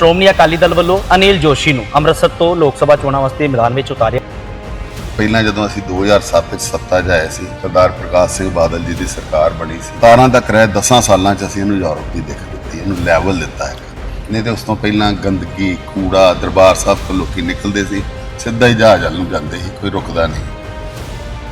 ਸ਼੍ਰੋਮਣੀ ਅਕਾਲੀ ਦਲ ਵੱਲੋਂ ਅਨਿਲ ਜੋਸ਼ੀ ਨੂੰ ਅੰਮ੍ਰਿਤਸਰ ਤੋਂ ਲੋਕ ਸਭਾ ਚੋਣਾਂ ਵਾਸਤੇ ਮੈਦਾਨ ਵਿੱਚ ਉਤਾਰਿਆ। ਪਹਿਲਾਂ ਜਦੋਂ ਅਸੀਂ 2007 ਵਿੱਚ ਸੱਤਾ 'ਚ ਆਏ ਸੀ, ਸਰਦਾਰ ਪ੍ਰਕਾਸ਼ ਸਿੰਘ ਬਾਦਲ ਜੀ ਦੀ ਸਰਕਾਰ ਬਣੀ ਸੀ। 17 ਤੱਕ ਰਹਿ 10 ਸਾਲਾਂ 'ਚ ਅਸੀਂ ਇਹਨੂੰ ਯੂਰਪ ਦੀ ਦਿੱਖ ਦਿੱਤੀ, ਇਹਨੂੰ ਲੈਵਲ ਦਿੱਤਾ ਹੈ ਨਹੀਂ ਤੇ ਉਸ ਤੋਂ ਪਹਿਲਾਂ ਗੰਦਗੀ, ਕੂੜਾ, ਦਰਬਾਰ ਸਾਹਿਬ ਤੋਂ ਲੋਕੀ ਨਿਕਲਦੇ ਸੀ, ਸਿੱਧਾ ਹੀ ਜਹਾਜ਼ ਵੱਲ ਨੂੰ ਜਾਂਦੇ ਸੀ, ਕੋਈ ਰੁਕਦਾ ਨਹੀਂ।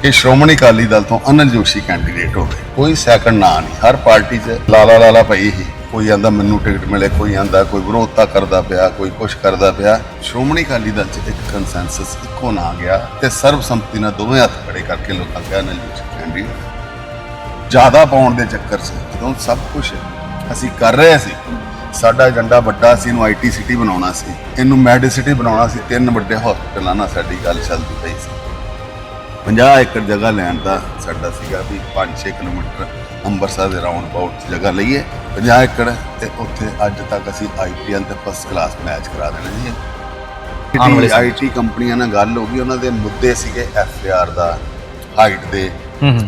ਇਹ ਸ਼੍ਰੋਮਣੀ ਅਕਾਲੀ ਦਲ ਤੋਂ ਅਨਲ ਜੋਸ਼ੀ ਕੈਂਡੀਡੇਟ ਹੋ ਗਏ। ਕੋਈ ਸੈਕੰਡ ਨਾਂ ਨਹੀਂ, ਹਰ ਪਾਰਟੀ 'ਚ ਲਾਲਾ ਲਾਲਾ ਪਈ ਸੀ। ਕੋਈ ਆਂਦਾ ਮੈਨੂੰ ਟਿਕਟ ਮਿਲੇ, ਕੋਈ ਆਂਦਾ ਕੋਈ ਵਿਰੋਧਤਾ ਕਰਦਾ ਪਿਆ, ਕੋਈ ਕੁਛ ਕਰਦਾ ਪਿਆ। ਸ਼੍ਰੋਮਣੀ ਅਕਾਲੀ ਦਲ 'ਚ ਇੱਕ ਕੰਸੈਂਸਸ ਇੱਕੋ ਨਾ ਗਿਆ ਤੇ ਸਰਬਸੰਮਤੀ ਨਾਲ ਦੋਵੇਂ ਹੱਥ ਖੜੇ ਕਰਕੇ ਲੋਕਾਂ ਕਿਹਾ ਅਨਲ ਕੈਂਡੀਡੇਟ ਜ਼ਿਆਦਾ ਪਾਉਣ ਦੇ ਚੱਕਰ 'ਚ ਜਦੋਂ ਸਭ ਕੁਝ ਅਸੀਂ ਕਰ ਰਹੇ ਸੀ, ਸਾਡਾ ਏਜੰਡਾ ਵੱਡਾ ਸੀ, ਇਹਨੂੰ ਆਈਟੀ ਸਿਟੀ ਬਣਾਉਣਾ ਸੀ, ਇਹਨੂੰ ਮੈਡੀਸਿਟੀ ਬਣਾਉਣਾ ਸੀ, ਤਿੰਨ ਵੱਡੇ ਹਸਪਤਾਲਾਂ ਨਾਲ ਸਾਡੀ ਗੱਲ ਚੱਲਦੀ ਪਈ ਸੀ। 50 ਏਕੜ ਜਗ੍ਹਾ ਲੈਣ ਦਾ ਸਾਡਾ ਸੀਗਾ ਵੀ 5-6 ਕਿਲੋਮੀਟਰ ਅੰਮ੍ਰਿਤਸਰ ਦੇ ਰਾਉਂਡ ਅਬਾਊਟ ਜਗ੍ਹਾ ਲਈਏ। 50 ਏਕੜ ਤੇ ਉੱਥੇ ਅੱਜ ਤੱਕ ਅਸੀਂ ਆਈਪੀਐਲ ਤੇ ਫਸਟ ਕਲਾਸ ਮੈਚ ਕਰਾ ਦੇਣਾ ਜੀ ਜਿਹੜੀ। ਆਈਟੀ ਕੰਪਨੀਆਂ ਨਾਲ ਗੱਲ ਹੋ ਗਈ ਉਹਨਾਂ ਦੇ ਮੁੱਦੇ ਸੀਗੇ ਐਫਆਰ ਦਾ ਹਾਈਟ ਦੇ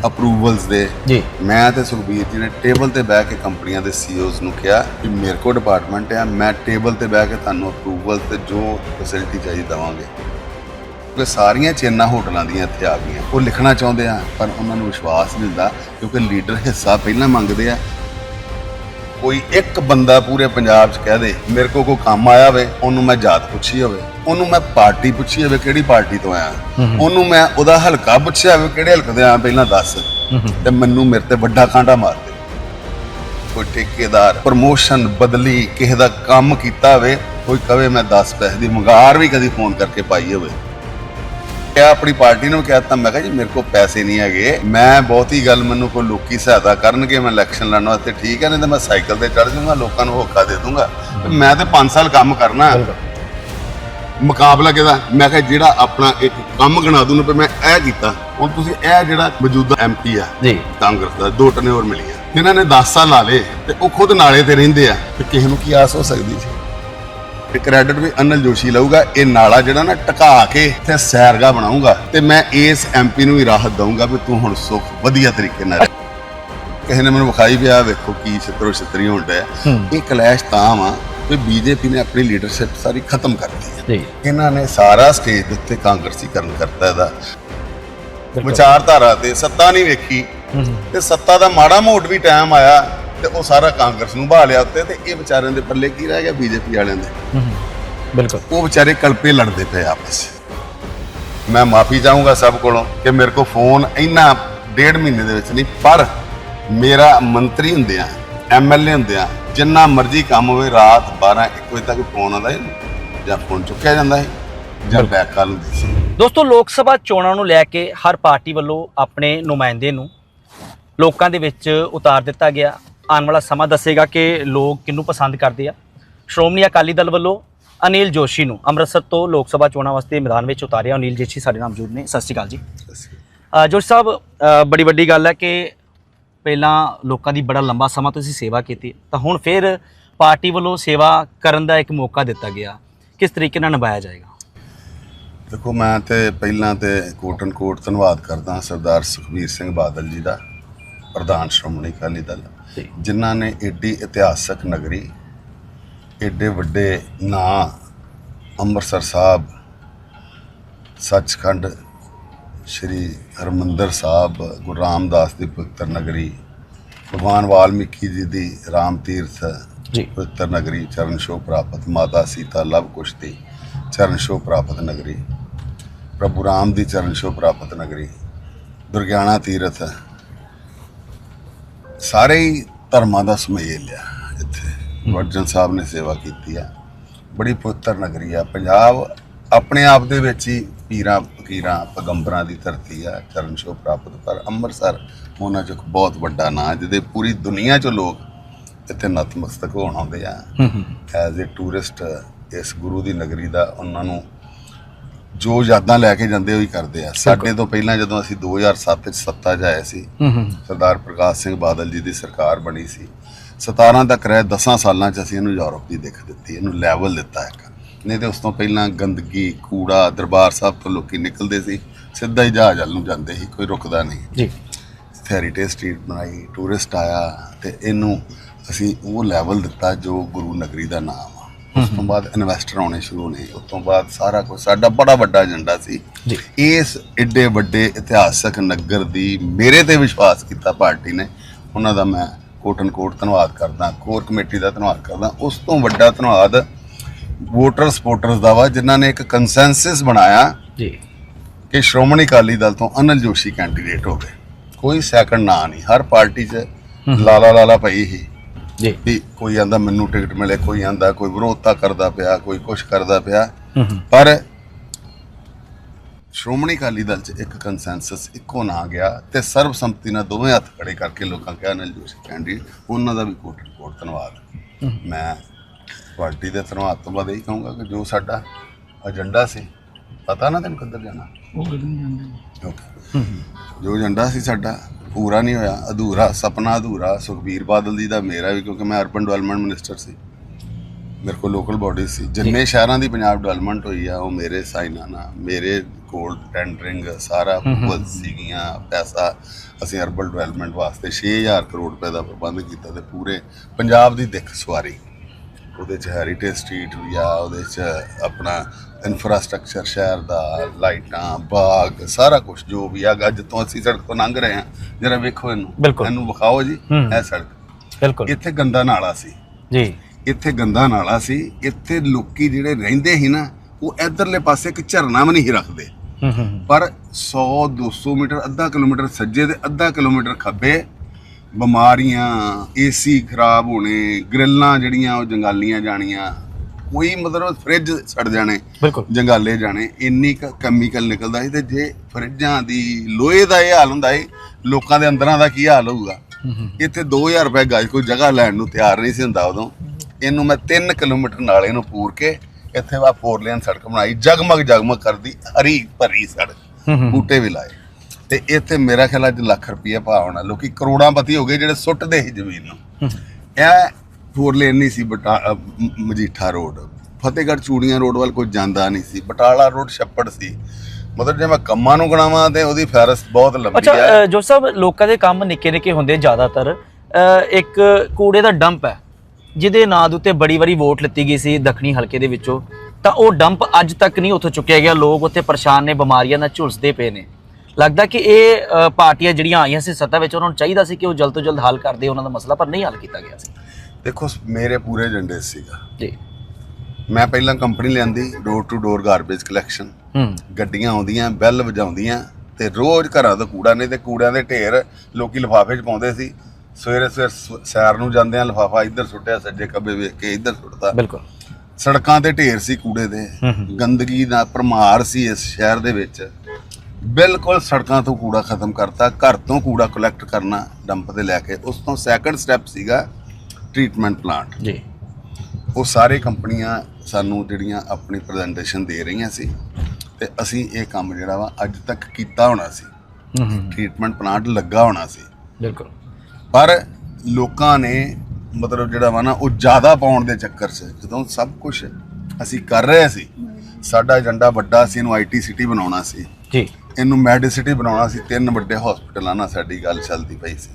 ਅਪਰੂਵਲਸ ਦੇ। ਜੀ। ਮੈਂ ਤੇ ਸੁਖਬੀਰ ਜੀ ਨੇ ਟੇਬਲ ਤੇ ਬਹਿ ਕੇ ਕੰਪਨੀਆਂ ਦੇ ਸੀਈਓਜ਼ ਨੂੰ ਕਿਹਾ ਕਿ ਮੇਰੇ ਕੋਲ ਡਿਪਾਰਟਮੈਂਟ ਹੈ ਮੈਂ ਟੇਬਲ ਤੇ ਬਹਿ ਕੇ ਤੁਹਾਨੂੰ ਅਪਰੂਵਲ ਤੇ ਜੋ ਫੈਸਿਲਿਟੀ ਚਾਹੀਦੀ ਦਵਾਂਗੇ। ਕਿਉਂਕਿ ਸਾਰੀਆਂ ਚੇਨਾਂ ਹੋਟਲਾਂ ਦੀਆਂ ਇੱਥੇ ਆ ਗਈਆਂ। ਉਹ ਲਿਖਣਾ ਚਾਹੁੰਦੇ ਆ ਪਰ ਉਹਨਾਂ ਨੂੰ ਵਿਸ਼ਵਾਸ ਨਹੀਂ ਹੁੰਦਾ ਕਿਉਂਕਿ ਲੀਡਰ ਹਿੱਸਾ ਪਹਿਲਾਂ ਮੰਗਦੇ ਆ ਕੋਈ ਇੱਕ ਬੰਦਾ ਪੂਰੇ ਪੰਜਾਬ 'ਚ ਕਹਿ ਦੇ ਮੇਰੇ ਕੋਲ ਕੋਈ ਕੰਮ ਆਇਆ ਹੋਵੇ ਉਹਨੂੰ ਮੈਂ ਜਾਤ ਪੁੱਛੀ ਹੋਵੇ ਉਹਨੂੰ ਮੈਂ ਪਾਰਟੀ ਪੁੱਛੀ ਹੋਵੇ ਕਿਹੜੀ ਪਾਰਟੀ ਤੋਂ ਆਇਆ ਉਹਨੂੰ ਮੈਂ ਉਹਦਾ ਹਲਕਾ ਪੁੱਛਿਆ ਹੋਵੇ ਕਿਹੜੇ ਹਲਕੇ ਦੇ ਆਇਆ ਪਹਿਲਾਂ ਦੱਸ ਤੇ ਮੈਨੂੰ ਮੇਰੇ ਤੇ ਵੱਡਾ ਕਾਂਟਾ ਮਾਰ ਦੇ। ਕੋਈ ਠੇਕੇਦਾਰ ਪ੍ਰਮੋਸ਼ਨ ਬਦਲੀ ਕਿਸੇ ਦਾ ਕੰਮ ਕੀਤਾ ਹੋਵੇ ਕੋਈ ਕਵੇ ਮੈਂ 10 ਪੈਸੇ ਦੀ ਮੰਗਾਰ ਵੀ ਕਦੀ ਫੋਨ ਕਰਕੇ ਪਾਈ ਹੋਵੇ। ਮੈਂ ਆਪਣੀ ਪਾਰਟੀ ਨੂੰ ਕਹਿਤਾ ਮੈਂ ਕਿਹਾ ਜੀ ਮੇਰੇ ਕੋਲ ਪੈਸੇ ਨਹੀਂ ਹੈਗੇ। ਮੈਂ ਬਹੁਤੀ ਗੱਲ ਮੈਨੂੰ ਕੋਈ ਲੋਕੀ ਸਹਾਇਤਾ ਕਰਨਗੇ ਮੈਂ ਇਲੈਕਸ਼ਨ ਲੜਨ ਵਾਸਤੇ ਠੀਕ ਹੈ ਨਹੀਂ ਤਾਂ ਮੈਂ ਸਾਈਕਲ ਤੇ ਚੜ ਜਾਊਂਗਾ ਲੋਕਾਂ ਨੂੰ ਹੋਕਾ ਦੇ ਦੂੰਗਾ ਤੇ ਮੈਂ ਤੇ 5 ਸਾਲ ਕੰਮ ਕਰਨਾ ਮੁਕਾਬਲਾ ਕਿਹਦਾ? ਮੈਂ ਕਿਹਾ ਜਿਹੜਾ ਆਪਣਾ ਇੱਕ ਕੰਮ ਗਣਾ ਦੂੰ ਨਾ ਮੈਂ ਇਹ ਕੀਤਾ। ਹੁਣ ਤੁਸੀਂ ਇਹ ਜਿਹੜਾ ਮੌਜੂਦਾ ਐਮਪੀ ਆ ਜੀ। ਕਾਂਗਰਸ ਦਾ ਦੋ ਟਨੇ ਹੋਰ ਮਿਲੀਆਂ। ਇਹਨਾਂ ਨੇ 10 ਸਾਲ ਲਾ ਲਏ ਤੇ ਉਹ ਖੁਦ ਨਾਲੇ ਤੇ ਰਹਿੰਦੇ ਆ ਤੇ ਕਿਸੇ ਨੂੰ ਕੀ ਆਸ ਹੋ ਸਕਦੀ ਸੀ? ਤੇ ਕ੍ਰੈਡਿਟ ਵੀ ਅਨਲ ਜੋਸ਼ੀ ਲਊਗਾ। ਇਹ ਨਾਲਾ ਜਿਹੜਾ ਨਾ ਟਕਾ ਕੇ ਤੇ ਸੈਰਗਾ ਬਣਾਉਂਗਾ ਤੇ ਮੈਂ ਇਸ ਐਮਪੀ ਨੂੰ ਵੀ ਰਾਹਤ ਦਊਂਗਾ ਵੀ ਤੂੰ ਹੁਣ ਸੁੱਖ ਵਧੀਆ ਤਰੀਕੇ ਨਾਲ ਰਹਿ। ਕਿਸੇ ਨੇ ਮੈਨੂੰ ਵਿਖਾਈ ਵੀ ਆ ਵੇਖੋ ਕੀ ਛਤਰੋ ਛਤਰੀ ਹੁੰਦਾ ਹੈ ਹੂੰ। ਇਹ ਕਲੈਸ਼ ਤਾਂ ਵਾ ਵੀ ਬੀਜੇਪੀ ਨੇ ਆਪਣੀ ਲੀਡਰਸ਼ਿਪ ਸਾਰੀ ਖਤਮ ਕਰਤੀ ਹੈ ਜੀ ਇਹਨਾਂ ਨੇ ਸਾਰਾ ਸਟੇਜ ਦੇ ਉੱਤੇ ਕਾਂਗਰਸੀਕਰਨ ਕਰਤਾ ਇਹਦਾ। ਵਿਚਾਰਧਾਰਾ ਤੇ ਸੱਤਾ ਨਹੀਂ ਵੇਖੀ ਹੂੰ। ਹੂੰ ਤੇ ਸੱਤਾ ਦਾ ਮਾੜਾ ਮੋਟ ਵੀ ਟਾਈਮ ਆਇਆ। ਤੇ ਉਹ ਸਾਰਾ ਕਾਂਗਰਸ ਨੂੰ ਬਹਾ ਲਿਆ ਉੱਤੇ ਤੇ ਇਹ ਵਿਚਾਰਿਆਂ ਦੇ ਪੱਲੇ ਕੀ ਰਹਿ ਗਿਆ ਬੀਜੇਪੀ ਵਾਲਿਆਂ ਦੇ? ਬਿਲਕੁਲ। ਉਹ ਵਿਚਾਰੇ ਕਲਪੇ ਲੜਦੇ ਪਏ ਆਪਸ। ਮੈਂ ਮਾਫੀ ਚਾਹੂੰਗਾ ਸਭ ਕੋਲੋਂ ਕਿ ਮੇਰੇ ਕੋਲ ਫੋਨ ਇੰਨਾ ਡੇਢ ਮਹੀਨੇ ਦੇ ਵਿੱਚ ਨਹੀਂ ਪਰ ਮੇਰਾ ਮੰਤਰੀ ਹੁੰਦੇ ਆ ਐਮਐਲਏ ਹੁੰਦੇ ਆ ਜਿੰਨਾ ਮਰਜ਼ੀ ਕੰਮ ਹੋਵੇ ਰਾਤ 12 1 ਵਜੇ ਤੱਕ ਫੋਨ ਆਉਂਦਾ ਹੈ ਜਾਂ ਫੋਨ ਚੁੱਕਿਆ ਜਾਂਦਾ ਹੈ ਜਾਂ ਬੈਕ ਕਾਲ ਹੁੰਦੀ ਸੀ। ਦੋਸਤੋ ਲੋਕ ਸਭਾ ਚੋਣਾਂ ਨੂੰ ਲੈ ਕੇ ਹਰ ਪਾਰਟੀ ਵੱਲੋਂ ਆਪਣੇ ਨੁਮਾਇੰਦੇ ਨੂੰ ਲੋਕਾਂ ਦੇ ਵਿੱਚ ਉਤਾਰ ਦਿੱਤਾ ਗਿਆ। ਆਉਣ ਵਾਲਾ ਸਮਾਂ ਦੱਸੇਗਾ ਕਿ ਲੋਕ ਕਿਹਨੂੰ ਪਸੰਦ ਕਰਦੇ ਆ। ਸ਼੍ਰੋਮਣੀ ਅਕਾਲੀ ਦਲ ਵੱਲੋਂ ਅਨਿਲ ਜੋਸ਼ੀ ਨੂੰ ਅੰਮ੍ਰਿਤਸਰ ਤੋਂ ਲੋਕ ਸਭਾ ਚੋਣਾਂ ਵਾਸਤੇ ਮੈਦਾਨ ਵਿੱਚ ਉਤਾਰਿਆ। ਅਨਿਲ ਜੋਸ਼ੀ ਸਾਡੇ ਨਾਲ ਮੌਜੂਦ ਨੇ। ਸਤਿ ਸ਼੍ਰੀ ਅਕਾਲ ਜੀ। ਅ, ਜੋਸ਼ੀ ਸਾਹਿਬ ਬੜੀ ਵੱਡੀ ਗੱਲ ਹੈ ਕਿ ਪਹਿਲਾਂ ਲੋਕਾਂ ਦੀ ਬੜਾ ਲੰਬਾ ਸਮਾਂ ਤੁਸੀਂ ਸੇਵਾ ਕੀਤੀ ਤਾਂ ਹੁਣ ਫਿਰ ਪਾਰਟੀ ਵੱਲੋਂ ਸੇਵਾ ਕਰਨ ਦਾ ਇੱਕ ਮੌਕਾ ਦਿੱਤਾ ਗਿਆ। ਕਿਸ ਤਰੀਕੇ ਨਾਲ ਨਿਭਾਇਆ ਜਾਏਗਾ? ਦੇਖੋ ਮੈਂ ਤੇ ਪਹਿਲਾਂ ਤੇ ਕੋਟਨ ਕੋਟ ਧੰਨਵਾਦ ਕਰਦਾ ਸਰਦਾਰ ਸੁਖਬੀਰ ਸਿੰਘ ਬਾਦਲ ਜੀ ਦਾ ਪ੍ਰਧਾਨ ਸ਼੍ਰੋਮਣੀ ਅਕਾਲੀ ਦਲ ਜਿਨ੍ਹਾਂ ਨੇ ਏਡੀ ਇਤਿਹਾਸਕ ਨਗਰੀ ਏਡੇ ਵੱਡੇ ਨਾਂ ਅੰਮ੍ਰਿਤਸਰ ਸਾਹਿਬ ਸੱਚਖੰਡ ਸ੍ਰੀ ਹਰਮੰਦਰ ਸਾਹਿਬ ਗੁਰੂ ਰਾਮਦਾਸ ਦੀ ਪਵਿੱਤਰ ਨਗਰੀ ਭਗਵਾਨ ਵਾਲਮੀਕੀ ਜੀ ਦੀ ਰਾਮ ਤੀਰਥ ਜੀ। ਪਵਿੱਤਰ ਨਗਰੀ ਚਰਨ ਛੋਹ ਪ੍ਰਾਪਤ ਮਾਤਾ ਸੀਤਾ ਲਵ ਕੁਸ਼ਤੀ ਚਰਨ ਛੋਹ ਪ੍ਰਾਪਤ ਨਗਰੀ ਪ੍ਰਭੂ ਰਾਮ ਦੀ ਚਰਨ ਛੋਹ ਪ੍ਰਾਪਤ ਨਗਰੀ ਦੁਰਗਿਆਣਾ ਤੀਰਥ ਸਾਰੇ ਹੀ ਧਰਮਾਂ ਦਾ ਸੁਮੇਲ ਆ ਇੱਥੇ। ਵਰਜਨ ਸਾਹਿਬ ਨੇ ਸੇਵਾ ਕੀਤੀ ਆ। ਬੜੀ ਪਵਿੱਤਰ ਨਗਰੀ ਆ। ਪੰਜਾਬ ਆਪਣੇ ਆਪ ਦੇ ਵਿੱਚ ਹੀ ਪੀਰਾਂ ਫਕੀਰਾਂ ਪੈਗੰਬਰਾਂ ਦੀ ਧਰਤੀ ਆ। ਚਰਨ ਛੋਹ ਪ੍ਰਾਪਤ ਪਰ ਅੰਮ੍ਰਿਤਸਰ ਉਹਨਾਂ ਚ ਬਹੁਤ ਵੱਡਾ ਨਾਂ ਜਿਹਦੇ ਪੂਰੀ ਦੁਨੀਆ ਚੋਂ ਲੋਕ ਇੱਥੇ ਨਤਮਸਤਕ ਹੋਣ ਆਉਂਦੇ ਆ। ਐਜ਼ ਅ ਟੂਰਿਸਟ ਇਸ ਗੁਰੂ ਦੀ ਨਗਰੀ ਦਾ ਉਹਨਾਂ ਨੂੰ ਜੋ ਯਾਦਾਂ ਲੈ ਕੇ ਜਾਂਦੇ ਹੋਈ ਕਰਦੇ ਆ। ਸਾਡੇ ਤੋਂ ਪਹਿਲਾਂ ਜਦੋਂ ਅਸੀਂ 2007 ਵਿੱਚ ਸੱਤਾ 'ਚ ਆਏ ਸੀ ਸਰਦਾਰ ਪ੍ਰਕਾਸ਼ ਸਿੰਘ ਬਾਦਲ ਜੀ ਦੀ ਸਰਕਾਰ ਬਣੀ ਸੀ। 17 ਤੱਕ ਰਹਿ 10 ਸਾਲਾਂ 'ਚ ਅਸੀਂ ਇਹਨੂੰ ਯੂਰਪ ਦੀ ਦਿੱਖ ਦਿੱਤੀ ਇਹਨੂੰ ਲੈਵਲ ਦਿੱਤਾ ਇੱਕ। ਨਹੀਂ ਤੇ ਉਸ ਤੋਂ ਪਹਿਲਾਂ ਗੰਦਗੀ ਕੂੜਾ ਦਰਬਾਰ ਸਾਹਿਬ ਤੋਂ ਲੋਕੀ ਨਿਕਲਦੇ ਸੀ ਸਿੱਧਾ ਹੀ ਜਹਾਜ਼ ਵੱਲ ਨੂੰ ਜਾਂਦੇ ਸੀ ਕੋਈ ਰੁਕਦਾ ਨਹੀਂ। ਜੀ। ਹੈਰੀਟੇਜ ਸਟਰੀਟ ਬਣਾਈ ਟੂਰਿਸਟ ਆਇਆ ਤੇ ਇਹਨੂੰ ਅਸੀਂ ਉਹ ਲੈਵਲ ਦਿੱਤਾ ਜੋ ਗੁਰੂ ਨਗਰੀ ਦਾ ਨਾਮ ਉਸ ਤੋਂ ਬਾਅਦ ਇਨਵੈਸਟਰ ਆਉਣੇ ਸ਼ੁਰੂ ਹੋਣੇ ਉਸ ਤੋਂ ਬਾਅਦ ਸਾਰਾ ਕੁਝ ਸਾਡਾ ਬੜਾ ਵੱਡਾ ਏਜੰਡਾ ਸੀ। ਇਸ ਏਡੇ ਵੱਡੇ ਇਤਿਹਾਸਕ ਨਗਰ ਦੀ ਮੇਰੇ ਤੇ ਵਿਸ਼ਵਾਸ ਕੀਤਾ ਪਾਰਟੀ ਨੇ ਉਹਨਾਂ ਦਾ ਮੈਂ ਕੋਟਨ ਕੋਟ ਧੰਨਵਾਦ ਕਰਦਾ ਕੋਰ ਕਮੇਟੀ ਦਾ ਧੰਨਵਾਦ ਕਰਦਾ। ਉਸ ਤੋਂ ਵੱਡਾ ਧੰਨਵਾਦ ਵੋਟਰ ਸਪੋਰਟਰਸ ਦਾ ਵਾ ਜਿਨ੍ਹਾਂ ਨੇ ਇੱਕ ਕੰਸੈਂਸਸ ਬਣਾਇਆ ਜੀ। ਕਿ ਸ਼੍ਰੋਮਣੀ ਅਕਾਲੀ ਦਲ ਤੋਂ ਅਨਲ ਜੋਸ਼ੀ ਕੈਂਡੀਡੇਟ ਹੋਵੇ। ਕੋਈ ਸੈਕੰਡ ਨਾਂ ਨਹੀਂ ਹਰ ਪਾਰਟੀ 'ਚ ਲਾਲਾ ਲਾਲਾ ਪਈ ਹੀ ਜੀ। ਵੀ ਕੋਈ ਆਂਦਾ ਮੈਨੂੰ ਟਿਕਟ ਮਿਲੇ ਕੋਈ ਆਂਦਾ ਕੋਈ ਵਿਰੋਧਤਾ ਕਰਦਾ ਪਿਆ ਕੋਈ ਕੁਛ ਕਰਦਾ ਪਿਆ। ਪਰ ਸ਼੍ਰੋਮਣੀ ਅਕਾਲੀ ਦਲ 'ਚ ਇੱਕ ਕੰਸੈਂਸਸ ਇੱਕੋ ਨਾ ਗਿਆ ਤੇ ਸਰਬਸੰਮਤੀ ਨਾਲ ਦੋਵੇਂ ਹੱਥ ਖੜੇ ਕਰਕੇ ਲੋਕਾਂ ਕਿਹਾ ਅਨਿਲ ਜੋਸ਼ੀ ਕੈਂਡੀਡੇਟ ਉਹਨਾਂ ਦਾ ਵੀ ਕੋਟ ਕੋਟ ਧੰਨਵਾਦ। ਮੈਂ ਪਾਰਟੀ ਦੇ ਧੰਨਵਾਦ ਤੋਂ ਬਾਅਦ ਇਹ ਕਹੂੰਗਾ ਕਿ ਜੋ ਸਾਡਾ ਏਜੰਡਾ ਸੀ ਪਤਾ ਨਾ ਤੈਨੂੰ ਕਿੱਧਰ ਜਾਣਾ? ਓਕੇ ਜੋ ਏਜੰਡਾ ਸੀ ਸਾਡਾ ਪੂਰਾ ਨਹੀਂ ਹੋਇਆ ਅਧੂਰਾ ਸੁਪਨਾ ਅਧੂਰਾ ਸੁਖਬੀਰ ਬਾਦਲ ਜੀ ਦਾ ਮੇਰਾ ਵੀ ਕਿਉਂਕਿ ਮੈਂ ਅਰਬਨ ਡਿਵੈਲਪਮੈਂਟ ਮਿਨਿਸਟਰ ਸੀ। ਮੇਰੇ ਕੋਲ ਲੋਕਲ ਬਾਡੀ ਸੀ। ਜਿੰਨੇ ਸ਼ਹਿਰਾਂ ਦੀ ਪੰਜਾਬ ਡਿਵੈਲਪਮੈਂਟ ਹੋਈ ਆ ਉਹ ਮੇਰੇ ਸਾਈਨਾਂ ਨਾਲ ਮੇਰੇ ਕੋਲ ਟੈਂਡਰਿੰਗ ਸਾਰਾ ਅਪਰੂਵਲ ਸੀਗੀਆਂ ਪੈਸਾ ਅਸੀਂ ਅਰਬਨ ਡਿਵੈਲਪਮੈਂਟ ਵਾਸਤੇ 6000 ਕਰੋੜ ਰੁਪਏ ਦਾ ਪ੍ਰਬੰਧ ਕੀਤਾ ਤੇ ਪੂਰੇ ਪੰਜਾਬ ਦੀ ਦਿੱਖ ਸਵਾਰੀ। ਉਹਦੇ ਚ ਹੈਰੀਟੇਜ ਸਟਰੀਟ ਵੀ ਆ ਉਹਦੇ ਚ ਆਪਣਾ ਇਨਫਰਾਸਟ੍ਰਕਚਰ ਸ਼ਹਿਰ ਦਾ ਲਾਈਟਾਂ ਬਾਗ ਸਾਰਾ ਕੁਝ ਜੋ ਵੀ ਆ ਅੱਜ ਤੋਂ ਅਸੀਂ ਸੜਕ ਤੋਂ ਲੰਘ ਰਹੇ ਹਾਂ। ਜਰਾ ਵੇਖੋ ਇਹਨੂੰ। ਇਹਨੂੰ ਵਿਖਾਓ ਜੀ। ਇਹ ਸੜਕ। ਬਿਲਕੁਲ। ਇੱਥੇ ਗੰਦਾ ਨਾਲਾ ਸੀ। ਜੀ। ਇੱਥੇ ਗੰਦਾ ਨਾਲਾ ਸੀ। ਇੱਥੇ ਲੋਕੀ ਜਿਹੜੇ ਰਹਿੰਦੇ ਸੀ ਨਾ ਉਹ ਇਧਰਲੇ ਪਾਸੇ ਇੱਕ ਝਰਨਾ ਵੀ ਨਹੀਂ ਰੱਖਦੇ। ਪਰ 100 200 ਮੀਟਰ ਅੱਧਾ ਕਿਲੋਮੀਟਰ ਸੱਜੇ ਤੇ ਅੱਧਾ ਕਿਲੋਮੀਟਰ ਖੱਬੇ ਬਿਮਾਰੀਆਂ ਏਸੀ ਖਰਾਬ ਹੋਣੇ ਗ੍ਰਿਲਾਂ ਜਿਹੜੀਆਂ ਉਹ ਜੰਗਾਲੀਆਂ ਜਾਣੀਆਂ ਕੋਈ ਮਤਲਬ ਫ੍ਰਿਜ ਸੜ ਜਾਣੇ ਬਿਲਕੁਲ। ਜੰਗਾਲੇ ਜਾਣੇ ਇੰਨੀ ਕੁ ਕੈਮੀਕਲ ਨਿਕਲਦਾ ਸੀ ਤੇ ਜੇ ਫਰਿੱਜਾਂ ਦੀ ਲੋਹੇ ਦਾ ਇਹ ਹਾਲ ਹੁੰਦਾ ਸੀ ਲੋਕਾਂ ਦੇ ਅੰਦਰਾਂ ਦਾ ਕੀ ਹਾਲ ਹੋਊਗਾ? ਇੱਥੇ 2000 ਰੁਪਏ ਗਜ ਕੋਈ ਜਗ੍ਹਾ ਲੈਣ ਨੂੰ ਤਿਆਰ ਨਹੀਂ ਸੀ ਹੁੰਦਾ ਉਦੋਂ। ਇਹਨੂੰ ਮੈਂ 3 ਕਿਲੋਮੀਟਰ ਨਾਲੇ ਨੂੰ ਪੂਰ ਕੇ ਇੱਥੇ ਵਾ ਫੋਰ ਲੇਨ ਸੜਕ ਬਣਾਈ ਜਗਮਗ ਜਗਮਗ ਕਰਦੀ ਹਰੀ ਭਰੀ ਸੜਕ ਬੂਟੇ ਵੀ ਲਾਏ। ਤੇ ਇੱਥੇ ਮੇਰਾ ਖਿਆਲ ਅੱਜ ਲੱਖ ਰੁਪਏ ਭਾਅ ਹੋਣਾ। ਲੋਕੀ ਕਰੋੜਾਂਪਤੀ ਹੋ ਗਏ ਜਿਹੜੇ ਸੁੱਟਦੇ ਸੀ ਜ਼ਮੀਨ ਨੂੰ। ਇਹ ਫੋਰ ਲੇਨ ਨਹੀਂ ਸੀ ਬਟਾ ਮਜੀਠਾ ਰੋਡ। ਫਤਿਹਗੜ੍ਹ ਚੂੜੀਆਂ ਰੋਡ ਵੱਲ ਕੋਈ ਜਾਂਦਾ ਨਹੀਂ ਸੀ। ਬਟਾਲਾ ਰੋਡ ਛੱਪੜ ਸੀ। ਮਤਲਬ ਜੇ ਮੈਂ ਕੰਮਾਂ ਨੂੰ ਗਣਾਵਾਂ ਤੇ ਉਹਦੀ ਫਹਿਰਸਤ ਬਹੁਤ ਲੰਬੀ ਅੱਛਾ ਹੈ। ਅ, ਜੋ ਸਭ ਲੋਕਾਂ ਦੇ ਕੰਮ ਨਿੱਕੇ ਨਿੱਕੇ ਹੁੰਦੇ ਜ਼ਿਆਦਾਤਰ। ਇੱਕ ਕੂੜੇ ਦਾ ਡੰਪ ਹੈ ਜਿਹਦੇ ਨਾਂ ਦੇ ਉੱਤੇ ਬੜੀ ਵਾਰੀ ਵੋਟ ਲਿੱਤੀ ਗਈ ਸੀ ਦੱਖਣੀ ਹਲਕੇ ਦੇ ਵਿੱਚੋਂ। ਤਾਂ ਉਹ ਡੰਪ ਅੱਜ ਤੱਕ ਨਹੀਂ ਉੱਥੋਂ ਚੁੱਕਿਆ ਗਿਆ। ਲੋਕ ਉੱਥੇ ਪਰੇਸ਼ਾਨ ਨੇ ਬਿਮਾਰੀਆਂ ਨਾਲ ਝੁਲਸਦੇ ਪਏ ਨੇ। ਲੱਗਦਾ ਕਿ ਇਹ ਪਾਰਟੀਆਂ ਜਿਹੜੀਆਂ ਆਈਆਂ ਸੀ ਸੱਤਾ ਵਿੱਚ ਉਹਨਾਂ ਨੂੰ ਚਾਹੀਦਾ ਸੀ ਕਿ ਉਹ ਜਲਦ ਤੋਂ ਜਲਦ ਹੱਲ ਕਰਦੇ ਉਹਨਾਂ ਦਾ ਮਸਲਾ ਪਰ ਨਹੀਂ ਹੱਲ ਕੀਤਾ ਗਿਆ ਸੀ। ਦੇਖੋ ਮੇਰੇ ਪੂਰੇ ਏਜੰਡੇ ਸੀਗਾ। ਜੀ। ਮੈਂ ਪਹਿਲਾਂ ਕੰਪਨੀ ਲਿਆਂਦੀ door to door garbage collection ਹੂੰ। ਗੱਡੀਆਂ ਆਉਂਦੀਆਂ ਬੈਲ ਵਜਾਉਂਦੀਆਂ ਤੇ ਰੋਜ਼ ਘਰਾਂ ਦਾ ਕੂੜਾ ਨਹੀਂ ਤੇ ਕੂੜਿਆਂ ਦੇ ਢੇਰ ਲੋਕੀ ਲਿਫਾਫੇ 'ਚ ਪਾਉਂਦੇ ਸੀ। ਸਵੇਰੇ ਸਵੇਰ ਸੈਰ ਨੂੰ ਜਾਂਦੇ ਆ ਲਿਫਾਫਾ ਇੱਧਰ ਸੁੱਟਿਆ ਸੱਜੇ ਖੱਬੇ ਵੇਖ ਕੇ ਇੱਧਰ ਸੁੱਟਦਾ ਬਿਲਕੁਲ। ਸੜਕਾਂ ਤੇ ਢੇਰ ਸੀ ਕੂੜੇ ਦੇ। ਗੰਦਗੀ ਦਾ ਭਰਮਾਰ ਸੀ ਇਸ ਸ਼ਹਿਰ ਦੇ ਵਿੱਚ। ਬਿਲਕੁਲ ਸੜਕਾਂ ਤੋਂ ਕੂੜਾ ਖਤਮ ਕਰਤਾ ਘਰ ਤੋਂ ਕੂੜਾ ਕਲੈਕਟ ਕਰਨਾ ਡੰਪ ਤੇ ਲੈ ਕੇ ਉਸ ਤੋਂ ਸੈਕੰਡ ਸਟੈਪ ਸੀਗਾ ਟ੍ਰੀਟਮੈਂਟ ਪਲਾਂਟ ਜੀ। ਉਹ ਸਾਰੇ ਕੰਪਨੀਆਂ ਸਾਨੂੰ ਜਿਹੜੀਆਂ ਆਪਣੀ ਪ੍ਰੈਜੈਂਟੇਸ਼ਨ ਦੇ ਰਹੀਆਂ ਸੀ ਤੇ ਅਸੀਂ ਇਹ ਕੰਮ ਜਿਹੜਾ ਵਾ ਅੱਜ ਤੱਕ ਕੀਤਾ ਹੋਣਾ ਸੀ। ਟ੍ਰੀਟਮੈਂਟ ਪਲਾਂਟ ਲੱਗਾ ਹੋਣਾ ਸੀ। ਬਿਲਕੁਲ। ਪਰ ਲੋਕਾਂ ਨੇ ਮਤਲਬ ਜਿਹੜਾ ਵਾ ਨਾ ਉਹ ਜ਼ਿਆਦਾ ਪਾਉਣ ਦੇ ਚੱਕਰ 'ਚ ਜਦੋਂ ਸਭ ਕੁਝ ਅਸੀਂ ਕਰ ਰਹੇ ਸੀ ਸਾਡਾ ਏਜੰਡਾ ਵੱਡਾ ਸੀ ਇਹਨੂੰ ਆਈਟੀ ਸਿਟੀ ਬਣਾਉਣਾ ਸੀ। ਜੀ। ਇਹਨੂੰ ਮੈਡੀਸਿਟੀ ਬਣਾਉਣਾ ਸੀ, ਤਿੰਨ ਵੱਡੇ ਹਸਪੀਟਲਾਂ ਨਾਲ ਸਾਡੀ ਗੱਲ ਚੱਲਦੀ ਪਈ ਸੀ।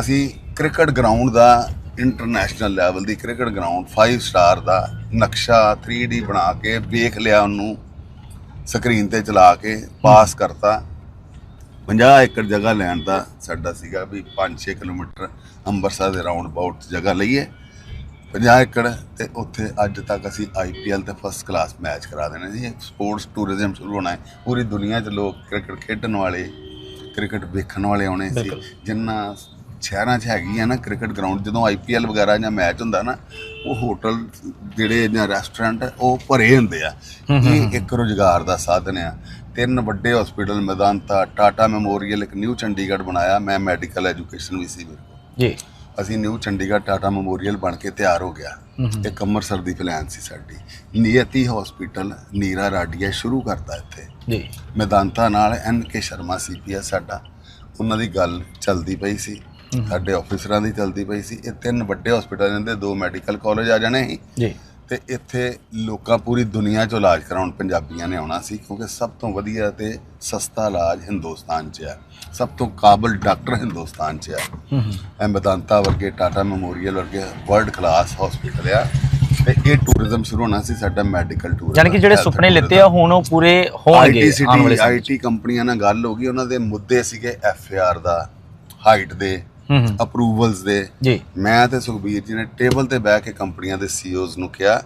ਅਸੀਂ ਕ੍ਰਿਕਟ ਗਰਾਊਂਡ ਦਾ ਇੰਟਰਨੈਸ਼ਨਲ ਲੈਵਲ ਦੀ ਕ੍ਰਿਕਟ ਗਰਾਊਂਡ 5 ਸਟਾਰ ਦਾ ਨਕਸ਼ਾ 3D ਬਣਾ ਕੇ ਵੇਖ ਲਿਆ ਉਹਨੂੰ ਸਕਰੀਨ ਤੇ ਚਲਾ ਕੇ ਪਾਸ ਕਰਤਾ। 50 ਏਕੜ ਜਗ੍ਹਾ ਲੈਣ ਦਾ ਸਾਡਾ ਸੀਗਾ ਵੀ 5-6 ਕਿਲੋਮੀਟਰ ਅੰਮ੍ਰਿਤਸਰ ਦੇ ਰਾਉਂਡ ਅਬਾਊਟ ਜਗ੍ਹਾ ਲਈਏ। 50 ਏਕੜ ਤੇ ਉੱਥੇ ਅੱਜ ਤੱਕ ਅਸੀਂ ਆਈਪੀਐਲ ਤੇ ਫਸਟ ਕਲਾਸ ਮੈਚ ਕਰਾ ਦੇਣੇ ਸੀ। ਸਪੋਰਟਸ ਟੂਰਿਜ਼ਮ ਸ਼ੁਰੂ ਹੋਣਾ ਹੈ। ਪੂਰੀ ਦੁਨੀਆ 'ਚ ਲੋਕ ਕ੍ਰਿਕਟ ਖੇਡਣ ਵਾਲੇ ਕ੍ਰਿਕਟ ਵੇਖਣ ਵਾਲੇ ਆਉਣੇ ਸੀ। ਜਿੰਨਾ ਸ਼ਹਿਰਾਂ 'ਚ ਹੈਗੀ ਆ ਨਾ ਕ੍ਰਿਕਟ ਗਰਾਊਂਡ ਜਦੋਂ ਆਈਪੀਐਲ ਵਗੈਰਾ ਜਾਂ ਮੈਚ ਹੁੰਦਾ ਨਾ ਉਹ ਹੋਟਲ ਜਿਹੜੇ ਜਾਂ ਰੈਸਟੋਰੈਂਟ ਉਹ ਭਰੇ ਹੁੰਦੇ ਆ। ਇਹ ਇੱਕ ਰੋਜ਼ਗਾਰ ਦਾ ਸਾਧਨ ਆ। ਤਿੰਨ ਵੱਡੇ ਹਸਪੀਟਲ ਮੈਦਾਨਤਾ ਟਾਟਾ ਮੈਮੋਰੀਅਲ ਇੱਕ ਨਿਊ ਚੰਡੀਗੜ੍ਹ ਬਣਾਇਆ। ਮੈਂ ਮੈਡੀਕਲ ਐਜੂਕੇਸ਼ਨ ਵੀ ਸੀ ਮੇਰੇ ਕੋਲ। ਜੀ। ਅਸੀਂ ਨਿਊ ਚੰਡੀਗੜ੍ਹ ਟਾਟਾ ਮੈਮੋਰੀਅਲ ਬਣ ਕੇ ਤਿਆਰ ਹੋ ਗਿਆ। ਇੱਕ ਅੰਮ੍ਰਿਤਸਰ ਦੀ ਪਲਾਨ ਸੀ ਸਾਡੀ। ਨਿਯਤੀ ਹਸਪੀਟਲ ਨੀਰਾ ਰਾਡੀਆ ਸ਼ੁਰੂ ਕਰਤਾ ਇੱਥੇ। ਜੀ। ਮੈਦਾਨਤਾ ਨਾਲ ਐਨ ਕੇ ਸ਼ਰਮਾ ਸੀਪੀਐਸ ਸਾਡਾ। ਉਹਨਾਂ ਦੀ ਗੱਲ ਚੱਲਦੀ ਪਈ ਸੀ। ਸਾਡੇ ਆਫੀਸਰਾਂ ਦੀ ਚੱਲਦੀ ਪਈ ਸੀ। ਇਹ ਤਿੰਨ ਵੱਡੇ ਹਸਪੀਟਲ ਦੇ ਦੋ ਮੈਡੀਕਲ ਕਾਲਜ ਆ ਜਾਣੇ ਸੀ। ਜੀ। ਤੇ ਇੱਥੇ ਲੋਕਾਂ ਪੂਰੀ ਦੁਨੀਆ 'ਚੋਂ ਇਲਾਜ ਕਰਾਉਣ ਪੰਜਾਬੀਆਂ ਨੇ ਆਉਣਾ ਸੀ ਕਿਉਂਕਿ ਸਭ ਤੋਂ ਵਧੀਆ ਤੇ ਸਸਤਾ ਇਲਾਜ ਹਿੰਦੁਸਤਾਨ 'ਚ ਆ। ਸਭ ਤੋਂ ਕਾਬਲ ਡਾਕਟਰ ਹਿੰਦੁਸਤਾਨ 'ਚ ਆ। ਮੈਦਾਂਤਾ ਵਰਗੇ ਟਾਟਾ ਮੈਮੋਰੀਅਲ ਵਰਗੇ ਵਰਲਡ ਕਲਾਸ ਹਸਪੀਟਲ ਆ। ਤੇ ਇਹ ਟੂਰਿਜ਼ਮ ਸ਼ੁਰੂ ਹੋਣਾ ਸੀ ਸਾਡਾ ਮੈਡੀਕਲ ਟੂਰਿਜ਼ਮ ਯਾਨੀ ਕਿ ਜਿਹੜੇ ਸੁਪਨੇ ਲਿੱਤੇ ਆ ਹੁਣ ਉਹ ਪੂਰੇ ਹੋਣਗੇ ਆਈਟੀ ਸਿਟੀ। ਆਈਟੀ ਕੰਪਨੀਆਂ ਨਾਲ ਗੱਲ ਹੋ ਗਈ ਉਹਨਾਂ ਦੇ ਮੁੱਦੇ ਸੀਗੇ ਐਫਆਰ ਦਾ ਹਾਈਟ ਦੇ ਅਪਰੂਵਲਸ ਦੇ। ਜੀ। ਮੈਂ ਤੇ ਸੁਖਬੀਰ ਜੀ ਨੇ ਟੇਬਲ ਤੇ ਬਹਿ ਕੇ ਕੰਪਨੀਆਂ ਦੇ ਸੀਈਓਜ਼ ਨੂੰ ਕਿਹਾ